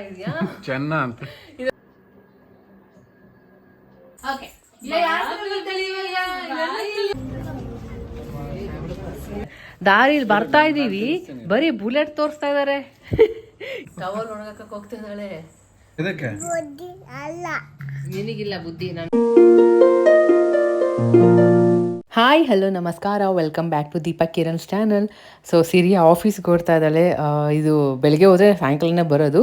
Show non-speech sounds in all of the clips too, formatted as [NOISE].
ಇದೆಯಾ? [LAUGHS] ಚೆನ್ನ ಅಂತ. ಓಕೆ ದಾರಿಲಿ ಬರ್ತಾ ಇದೀವಿ. ಬರೀ ಬುಲೆಟ್ ತೋರಿಸ್ತಾ ಇದಾರೆ. ಟವಲ್ ಒಣಗಕ್ಕೆ ಹೋಗ್ತಿದ್ದಾಳೆ ಇದಕ್ಕೆ? ನಿನಗಿಲ್ಲ ಬುದ್ಧಿ ನಾನು ಹಾಯ್ ಹಲೋ ನಮಸ್ಕಾರ. Welcome back to Deepak Kiran's channel so ಸಿರಿಯ ಆಫೀಸ್ಗೆ ಓಡ್ತಾ ಇದ್ದಾಳೆ. ಇದು ಬೆಳಗ್ಗೆ ಹೋದರೆ ಸಾಯಂಕಾಲನೇ ಬರೋದು.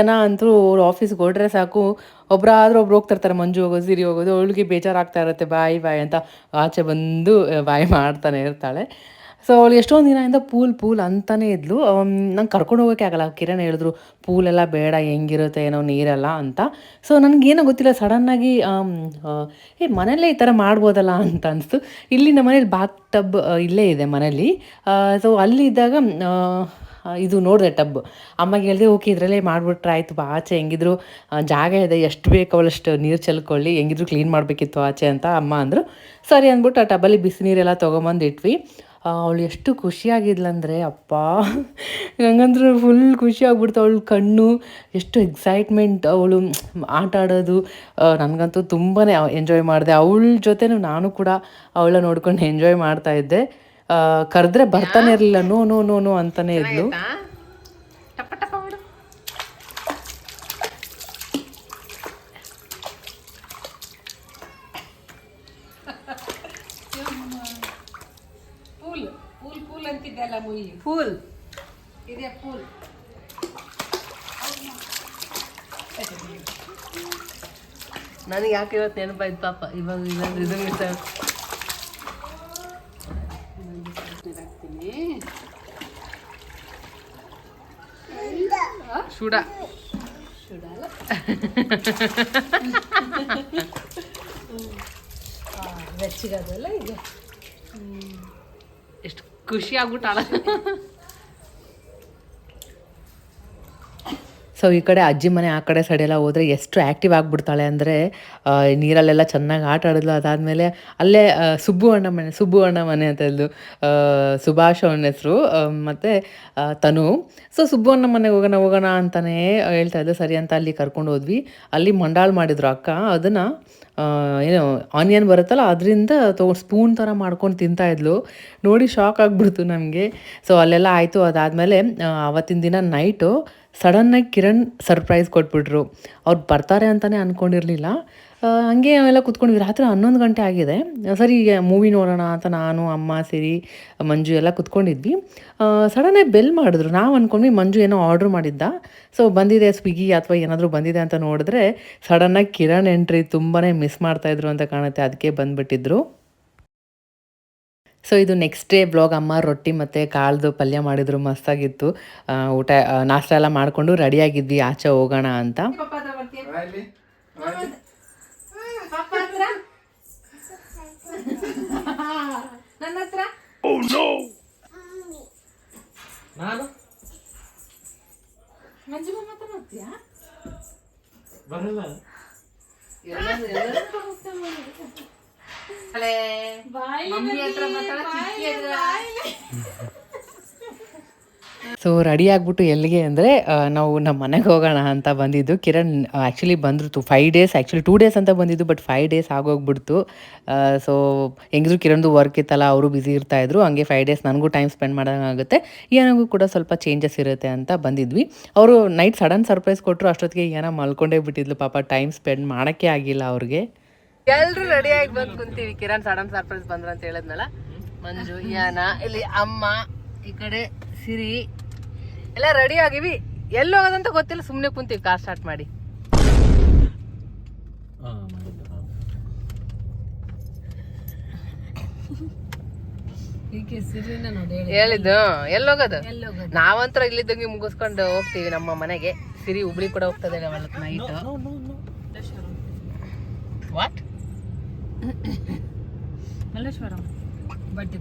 ಅನ ಅಂತೂ ಅವ್ರು ಆಫೀಸ್ಗೆ ಹೊರಟ್ರೆ ಸಾಕು. ಒಬ್ಬರಾದ್ರೂ ಒಬ್ರು ಹೋಗ್ತಿರ್ತಾರೆ. ಮಂಜು ಹೋಗೋದು ಸಿರಿ ಹೋಗೋದು. ಅವಳಿಗೆ ಬೇಜಾರಾಗ್ತಾ ಇರುತ್ತೆ. ಬಾಯ್ ಬಾಯ್ ಅಂತ ಆಚೆ ಬಂದು ಬಾಯ್ ಮಾಡ್ತಾನೆ ಇರ್ತಾಳೆ. ಸೊ ಅವಳು ಎಷ್ಟೊಂದು ದಿನದಿಂದ ಪೂಲ್ ಪೂಲ್ ಅಂತಾನೆ ಇದ್ಲು. ನಂಗೆ ಕರ್ಕೊಂಡು ಹೋಗೋಕೆ ಆಗಲ್ಲ. ಕಿರಣ್ ಹೇಳಿದ್ರು, ಪೂಲೆಲ್ಲ ಬೇಡ, ಹೆಂಗಿರುತ್ತೆ ಏನೋ ನೀರೆಲ್ಲ ಅಂತ. ಸೊ ನನಗೇನೋ ಗೊತ್ತಿಲ್ಲ ಸಡನ್ನಾಗಿ ಏ ಮನೇಲೇ ಈ ಥರ ಮಾಡ್ಬೋದಲ್ಲ ಅಂತ ಅನಿಸ್ತು. ಇಲ್ಲಿ ನಮ್ಮ ಮನೇಲಿ ಬಾತ್ ಟಬ್ ಇಲ್ಲೇ ಇದೆ ಮನೇಲಿ. ಸೊ ಅಲ್ಲಿ ಇದ್ದಾಗ ಇದು ನೋಡಿದೆ ಟಬ್. ಅಮ್ಮಗೆ ಹೇಳಿದೆ, ಓಕೆ, ಇದರಲ್ಲೇ ಮಾಡಿಬಿಟ್ರೆ ಆಯಿತು, ಬಾ, ಆಚೆ ಹೆಂಗಿದ್ರು ಜಾಗ ಇದೆ, ಎಷ್ಟು ಬೇಕು ಅವಳಷ್ಟು ನೀರು ಚೆಲ್ಕೊಳ್ಳಿ, ಹೆಂಗಿದ್ರು ಕ್ಲೀನ್ ಮಾಡಬೇಕಿತ್ತು ಆಚೆ ಅಂತ ಅಮ್ಮ ಅಂದರು. ಸರಿ ಅಂದ್ಬಿಟ್ಟು ಆ ಟಬ್ಬಲ್ಲಿ ಬಿಸಿ ನೀರೆಲ್ಲ ತೊಗೊಂಬಂದು ಇಟ್ವಿ ಅವಳು ಎಷ್ಟು ಖುಷಿಯಾಗಿದ್ಲಂದ್ರೆ, ಅಪ್ಪ, ಹಂಗಂದ್ರೆ ಫುಲ್ ಖುಷಿ ಆಗ್ಬಿಡ್ತು ಅವಳು ಕಣ್ಣು. ಎಷ್ಟು ಎಕ್ಸೈಟ್ಮೆಂಟ್ ಅವಳು ಆಟ ಆಡೋದು. ನನಗಂತೂ ತುಂಬಾ ಎಂಜಾಯ್ ಮಾಡಿದೆ. ಅವಳ ಜೊತೆನೂ ನಾನು ಕೂಡ ಅವಳ ನೋಡ್ಕೊಂಡು ಎಂಜಾಯ್ ಮಾಡ್ತಾ ಇದ್ದೆ. ಕರೆದ್ರೆ ಬರ್ತಾನೆ ಇರಲಿಲ್ಲ. ನೋ ನೋ ನೋ ನೋ ಅಂತಾನೆ ಇದ್ಲು ಪೂಲ್ ಪೂಲ್ ಪೂಲ್ ಅಂತಿದ್ದಲ್ಲ ಮುಯಿ ಫುಲ್. ಇದೆ ಫುಲ್. ನನಗೆ ಯಾಕೆ ಇವತ್ತು ನೆನಪಾಯ್ತು ಪಾಪ ಇವಾಗ ಇಲ್ಲಾಂದ್ರೆ ಇದು ಮಿಸ್ ಶುಡ. ಬೆಚ್ಚಗದಲ್ಲ [LAUGHS] ಈಗ. ಎಷ್ಟು ಖುಷಿ ಆಗ್ಬಿಟ್ಟಾಳ ಸೊ ಈ ಕಡೆ ಅಜ್ಜಿ ಮನೆ, ಆ ಕಡೆ ಸೈಡೆಲ್ಲ ಹೋದರೆ ಎಷ್ಟು ಆ್ಯಕ್ಟಿವ್ ಆಗಿಬಿಡ್ತಾಳೆ ಅಂದರೆ ನೀರಲ್ಲೆಲ್ಲ ಚೆನ್ನಾಗಿ ಆಟ ಆಡಿದ್ಲು. ಅದಾದಮೇಲೆ ಅಲ್ಲೇ ಸುಬ್ಬು ಅಣ್ಣ ಮನೆ, ಸುಬ್ಬು ಅಣ್ಣ ಮನೆ ಅಂತ ಇದ್ದು ಸುಭಾಷ್ ಅವನ ಹೆಸರು ಮತ್ತು ತನು. ಸೊ ಸುಬ್ಬು ಅಣ್ಣ ಮನೆಗೆ ಹೋಗೋಣ ಹೋಗೋಣ ಅಂತಲೇ ಹೇಳ್ತಾ ಇದ್ದೆ ಸರಿ ಅಂತ ಅಲ್ಲಿ ಕರ್ಕೊಂಡು ಹೋದ್ವಿ. ಅಲ್ಲಿ ಮಂಡಾಳು ಮಾಡಿದ್ರು ಅಕ್ಕ. ಅದನ್ನು ಏನು ಆನಿಯನ್ ಬರುತ್ತಲ್ಲ, ಅದರಿಂದ ತೊಗೊಂಡು ಸ್ಪೂನ್ ಥರ ಮಾಡ್ಕೊಂಡು ತಿಂತಾಯಿದ್ಲು ನೋಡಿ ಶಾಕ್ ಆಗಿಬಿಡ್ತು ನಮಗೆ. ಸೊ ಅಲ್ಲೆಲ್ಲ ಆಯಿತು. ಅದಾದಮೇಲೆ ಅವತ್ತಿನ ದಿನ ನೈಟು ಸಡನ್ನಾಗಿ ಕಿರಣ್ ಸರ್ಪ್ರೈಸ್ ಕೊಟ್ಬಿಟ್ರು. ಅವ್ರು ಬರ್ತಾರೆ ಅಂತಲೇ ಅಂದ್ಕೊಂಡಿರಲಿಲ್ಲ ಹಂಗೆ ಅವೆಲ್ಲ ಕುತ್ಕೊಂಡ್ವಿ ರಾತ್ರಿ ಹನ್ನೊಂದು ಗಂಟೆ ಆಗಿದೆ. ಸರಿ ಮೂವಿ ನೋಡೋಣ ಅಂತ ನಾನು ಅಮ್ಮ ಸಿರಿ ಮಂಜು ಎಲ್ಲ ಕುತ್ಕೊಂಡಿದ್ವಿ. ಸಡನ್ನಾಗಿ ಬೆಲ್ ಮಾಡಿದ್ರು. ನಾವು ಅಂದ್ಕೊಂಡ್ವಿ ಮಂಜು ಏನೋ ಆರ್ಡ್ರ್ ಮಾಡಿದ್ದ. ಸೊ ಬಂದಿದೆ ಸ್ವಿಗ್ಗಿ ಅಥವಾ ಏನಾದರೂ ಬಂದಿದೆ ಅಂತ ನೋಡಿದ್ರೆ ಸಡನ್ನಾಗಿ ಕಿರಣ್ ಎಂಟ್ರಿ ತುಂಬಾ ಮಿಸ್ ಮಾಡ್ತಾಯಿದ್ರು ಅಂತ ಕಾಣುತ್ತೆ. ಅದಕ್ಕೆ ಬಂದುಬಿಟ್ಟಿದ್ರು. ಸೊ ಇದು ನೆಕ್ಸ್ಟ್ ಡೇ ಬ್ಲಾಗ್ ಅಮ್ಮ ರೊಟ್ಟಿ ಮತ್ತು ಕಾಳ್ದು ಪಲ್ಯ ಮಾಡಿದ್ರು. ಮಸ್ತಾಗಿತ್ತು. ಊಟ ನಾಷ್ಟ ಎಲ್ಲ ಮಾಡಿಕೊಂಡು ರೆಡಿಯಾಗಿದ್ವಿ ಆಚೆ ಹೋಗೋಣ ಅಂತ. ಪಾಪ ಹತ್ರ? ನನ್ನ ಹತ್ರ ನಾನು? ಮಂಜು ಮಾಮ ಹತ್ರ ಬರ್ತೀಯಾ ಬರಲ್ಲ ಮಮ್ಮಿ ಹತ್ರ ಮಾತಾಡ ಸೊ ರೆಡಿ ಆಗಿಬಿಟ್ಟು ಎಲ್ಲಿಗೆ ಅಂದರೆ ನಾವು ನಮ್ಮ ಮನೆಗೆ ಹೋಗೋಣ ಅಂತ ಬಂದಿದ್ದು. ಕಿರಣ್ ಆ್ಯಕ್ಚುಲಿ ಬಂದ್ರು five days actually two days ಅಂತ ಬಂದಿದ್ದು ಬಟ್ ಫೈವ್ ಡೇಸ್ ಆಗೋಗ್ಬಿಡ್ತು. ಸೊ ಹೆಂಗಿದ್ರು ಕಿರಣ್ದು ವರ್ಕ್ ಇತ್ತಲ್ಲ, ಅವರು ಬ್ಯುಸಿ ಇರ್ತಾಯಿದ್ರು ಹಂಗೆ ಫೈವ್ ಡೇಸ್ ನನಗೂ ಟೈಮ್ ಸ್ಪೆಂಡ್ ಮಾಡೋಂಗಾಗುತ್ತೆ ಏನಗೂ ಕೂಡ ಸ್ವಲ್ಪ ಚೇಂಜಸ್ ಇರುತ್ತೆ ಅಂತ ಬಂದಿದ್ವಿ. ಅವರು ನೈಟ್ ಸಡನ್ ಸರ್ಪ್ರೈಸ್ ಕೊಟ್ಟರು ಅಷ್ಟೊತ್ತಿಗೆ ಏನೋ ಮಲ್ಕೊಂಡೇ ಬಿಟ್ಟಿದ್ಲು. ಪಾಪ ಟೈಮ್ ಸ್ಪೆಂಡ್ ಮಾಡೋಕ್ಕೆ ಆಗಿಲ್ಲ ಅವ್ರಿಗೆ. ಎಲ್ಲರೂ ರೆಡಿ ಆಗಿ ಬಂದು ಕುಂತೀವಿ. ಕಿರಣ್ ಸಡನ್ ಸರ್ಪ್ರೈಸ್ ಬಂದ್ರ ಅಂತ ಹೇಳಿದ್ನಲ್ಲ. ಮಂಜು, ಯಾನ, ಇಲ್ಲಿ ಅಮ್ಮ, ಈ ಕಡೆ ಸಿರಿ. ಎಲ್ಲ ರೆಡಿ ಆಗಿವಿ. ಎಲ್ಲಿ ಹೋಗೋದಂತ ಗೊತ್ತಿಲ್ಲ. ಸುಮ್ಮನೆ ಕುಂತೀವಿ. ಕಾರ್ ಸ್ಟಾರ್ಟ್ ಮಾಡಿ. ಹೇಳಿದ್ದು. ಎಲ್ಲಿ ಹೋಗೋದು? ಎಲ್ಲೋಗೋದು ನಾವಂತರ ಇಲ್ಲಿದ್ದಂಗೆ ಮುಗಿಸ್ಕೊಂಡು ಹೋಗ್ತೀವಿ ನಮ್ಮ ಮನೆಗೆ. ಸಿರಿ ಹುಬ್ಳಿ ಕೂಡ ಹೋಗ್ತದೆ ನೈಟ್ ವಾಟ್ ಮಲ್ಲೇಶ್ವರಂ. ಬಟ್ಟಿ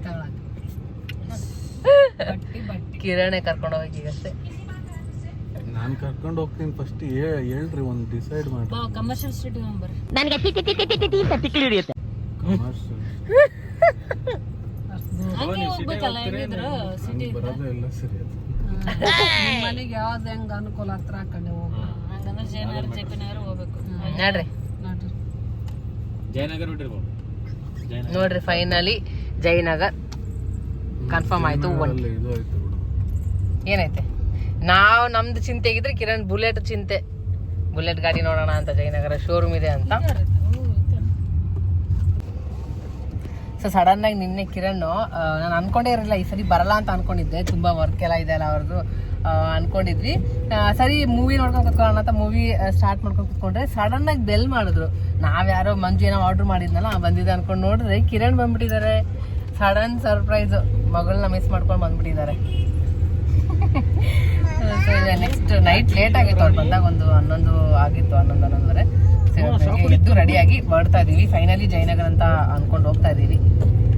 ಕಿರಣೆ ಕರ್ಕೊಂಡು ಹೋಗಿ ಅಷ್ಟೇ ನಾನು ಕರ್ಕೊಂಡು ಹೋಗ್ತೀನಿ ಫಸ್ಟ್ ಹೇಳ್ರಿ ಒಂದು ಡಿಸೈಡ್ ಮಾಡಿ ಕಮರ್ಷಿಯಲ್ ಸ್ಟ್ರೀಟ್ ನಂಬರ್ ಕಮರ್ಷಿಯಲ್ ಹಂಗೆ ಹೋಗ್ಬೇಕಲ್ಲ ಹೆಂಗಿದ್ರು ಸಿಟಿ ಬರೋದೇ ಇಲ್ಲ ಸರಿ. ಅದು ಮನೆಗೆ ಯಾವ್ದು ಹೆಂಗ ಅನುಕೂಲ ಹತ್ರ ಹಾಕೊಂಡೆ ಕಡೆ ಹೋಗಿ ಹಂಗಂದ್ರೆ ಜಯನಗರ ಜೆಪಿನಗರ ಹೋಗ್ಬೇಕು. ನೋಡ್ರಿ. ನೋಡ್ರಿ. ಜಯನಗರ ಬಿಟ್ಟಿರ್ಬೋದು. ಜಯನಗರ. ನೋಡ್ರಿ ಫೈನಲಿ ಜಯನಗರ್. ಕನ್ಫರ್ಮ್ ಆಯ್ತು ಒನ್ ಏನೈತೆ? ನಾವು ನಮ್ದು ಚಿಂತೆ ಆಗಿದ್ರೆ ಕಿರಣ್ ಬುಲೆಟ್ ಚಿಂತೆ. ಬುಲೆಟ್ ಗಾಡಿ ನೋಡೋಣ ಅಂತ ಜಯನಗರ ಶೋರೂಮ್ ಇದೆ ಅಂತ. ಸೊ ಸಡನ್ ಆಗಿ ನಿನ್ನೆ ಕಿರಣ್ ನಾನು ಅನ್ಕೊಂಡೇ ಇರಲಿಲ್ಲ ಈ ಸರಿ ಬರಲ್ಲ ಅಂತ ಅನ್ಕೊಂಡಿದ್ದೆ. ತುಂಬಾ ವರ್ಕ್ ಎಲ್ಲ ಇದೆ ಅಲ್ಲ ಅವ್ರದ್ದು. ಅನ್ಕೊಂಡಿದ್ವಿ. ಸರಿ ಮೂವಿ ನೋಡ್ಕೊಂಡು ಕುತ್ಕೊಳ್ಳೋಣ ಅಂತ ಮೂವಿ ಸ್ಟಾರ್ಟ್ ಮಾಡ್ಕೊಂಡು ಕುತ್ಕೊಂಡ್ರೆ ಸಡನ್ ಆಗಿ ಬೆಲ್ ಮಾಡಿದ್ರು. ನಾವ್ಯಾರೋ ಮಂಜು ಏನೋ ಆರ್ಡರ್ ಮಾಡಿದ್ನಲ್ಲ ಬಂದಿದೆ ಅನ್ಕೊಂಡು ನೋಡಿದ್ರೆ ಕಿರಣ್ ಬಂದ್ಬಿಟ್ಟಿದ್ದಾರೆ. ಸಡನ್ ಸರ್ಪ್ರೈಸ್ ಮಗಳನ್ನ ಮಿಸ್ ಮಾಡ್ಕೊಂಡು ಬಂದ್ಬಿಟ್ಟಿದ್ದಾರೆ. ನೆಕ್ಸ್ಟ್ ನೈಟ್ ಲೇಟ್ ಆಗಿತ್ತು. ಅವ್ರು ಬಂದಾಗ ಒಂದು ಹನ್ನೊಂದು ಆಗಿತ್ತು ಹನ್ನೊಂದು ಹನ್ನೊಂದುವರೆ. ಇದ್ದು ರೆಡಿಯಾಗಿ ಮಾಡ್ತಾ ಇದೀವಿ ಫೈನಲಿ ಜಯನಗರ ಅಂತ ಅನ್ಕೊಂಡು ಹೋಗ್ತಾ ಇದೀವಿ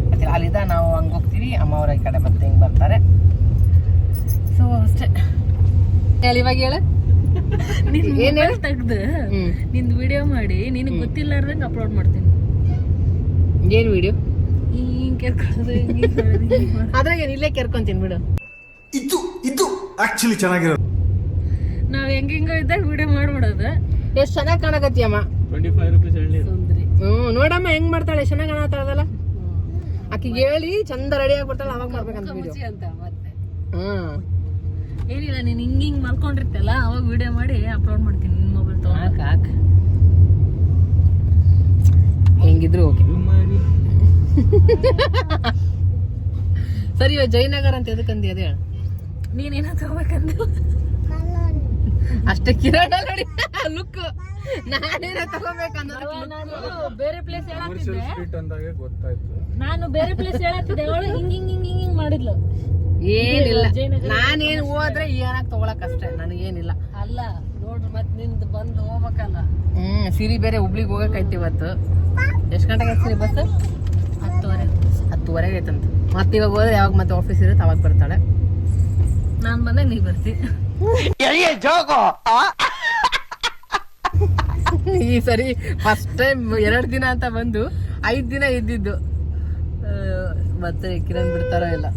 ಮತ್ತೆ ಅಲ್ಲಿಂದ ನಾವು ಹಂಗೆ ಹೋಗ್ತೀವಿ. ಅಮ್ಮ ಅವರ ಈ ಕಡೆ ಮತ್ತೆ ಹಿಂಗೆ ಬರ್ತಾರೆ. ಸೊ ಅಷ್ಟೇ. ಹೇಳಿ. ಇವಾಗ ಹೇಳ? ಏನ್ ಹೇಳ ತೆಗ್ದು ನಿಂದು ವಿಡಿಯೋ ಮಾಡಿ. ನಿನಗೆ ಗೊತ್ತಿಲ್ಲಾರ್ದಂಗೆ ಅಪ್ಲೋಡ್ ಮಾಡ್ತೀನಿ. ಏನು ವಿಡಿಯೋ ಹಿಂಗ್ ಕೆರ್ಕೊಳ್ಳೋದು ಹಿಂಗ್ ಮಾಡೋದು, ಹಿಂಗ್ ಮಾಡೋದು. ಅದ್ರಾಗ ಏನ್ ಇಲ್ಲೇ ಕೆರ್ಕೊಂತೀನಿ ಬಿಡು. ಇದು ಇದು ಆಕ್ಚುಲಿ ಚೆನ್ನಾಗಿರೋದು. ನಾವ್ ಹೆಂಗೆಂಗೋ ಇದ್ದಾಗ ವಿಡಿಯೋ ಮಾಡ್ಬಿಡೋದು. ಎಷ್ಟ್ ಚೆನ್ನಾಗಿ ಕಾಣಕತ್ತೀಯಮ್ಮ ಹ್ಮ್ ನೋಡಮ್ಮ ಹೆಂಗ್ ಮಾಡ್ತಾಳೆ ಎಷ್ಟ್ ಚೆನ್ನಾಗಿ ಕಾಣತ್ತಾಳಲ್ಲ ಆಕಿಗೆ ಹೇಳಿ ಚಂದ ರೆಡಿ ಆಗ್ಬಿಡ್ತಾಳೆ ಅವಾಗ ಮಾಡ್ಬೇಕಂತ ವಿಡಿಯೋ ಅಂತ ಮತ್ತೆ. ಹ್ಮ್ ಏನಿಲ್ಲ ನೀನ್ ಹಿಂಗ್ ಹಿಂಗ್ ಮಲ್ಕೊಂಡಿರ್ತಲ್ಲ ಅವಾಗ ವಿಡಿಯೋ ಮಾಡಿ ಅಪ್ಲೋಡ್ ಮಾಡ್ತೀನಿ ನಿನ್ ಮೊಬೈಲ್ ತಗೊಂಡು. ಹಾಕ್ ಹೆಂಗಿದ್ರು ಓಕೆ. ಸರಿ ಇವಾಗ ಜಯನಗರ್ ಅಂತ ಎದಕ್ಕಂದಿ ಅದೇ ಹೇಳು. ನೀನೇನ ತಗೋಬೇಕಂದ್ರೆ ಅಷ್ಟೇ ಕಿರಣ ನೋಡಿ ಲುಕ್ ನಾನೇನ ತಗೋಬೇಕನ್ನೋದು ನಾನು ಬೇರೆ ಪ್ಲೇಸ್ ಹೇಳತ್ತಿದ್ದೆ ಸ್ಟ್ರೀಟ್ ಅಂದಾಗೆ ಗೊತ್ತಾಯ್ತು. ನಾನು ಬೇರೆ ಪ್ಲೇಸ್ ಹೇಳತ್ತಿದ್ದೆ ಅವಳು ಹಿಂಗ್ ಹಿಂಗ್ ಹಿಂಗ್ ಹಿಂಗ್ ಮಾಡಿದ್ಲು. ಏನಿಲ್ಲ. ನಾನೇನ್ ಹೋದ್ರೆ ಏನಾಗ ತಗೊಳಕ್ ಅಷ್ಟೇ ನನಗೇನಿಲ್ಲ ಅಲ್ಲ ನೋಡ್ರಿ ಮತ್ ನಿಂದು ಬಂದು ಹೋಗ್ಬೇಕಲ್ಲ. ಹ್ಮ್ ಸಿರಿ ಬೇರೆ ಹುಬ್ಳಿಗೆ ಐತಿ ಇವತ್ತು. ಎಷ್ಟು ಗಂಟೆಗೆ ಐತಿ ಸಿರಿ ಬಸ್? ಹತ್ತುವರೆಗೆ ಐತಂತ ಮತ್ತೆ ಇವಾಗ ಹೋದ್ರೆ ಯಾವಾಗ ಮತ್ತೆ ಆಫೀಸ್ ಇರುತ್ತೆ ಅವಾಗ ಬರ್ತಾಳೆ. ನಾನು ಬಂದಾಗ ನೀ ಬರ್ತೀನಿ ಈ ಸರಿ ಫಸ್ಟ್ ಟೈಮ್ ಎರಡ್ ದಿನ ಅಂತ ಬಂದು ಐದ್ ದಿನ ಇದ್ದಿದ್ದು. ಮತ್ತೆ ಕಿರಣ್ ಬಿಡ್ತಾರ ಇಲ್ಲ.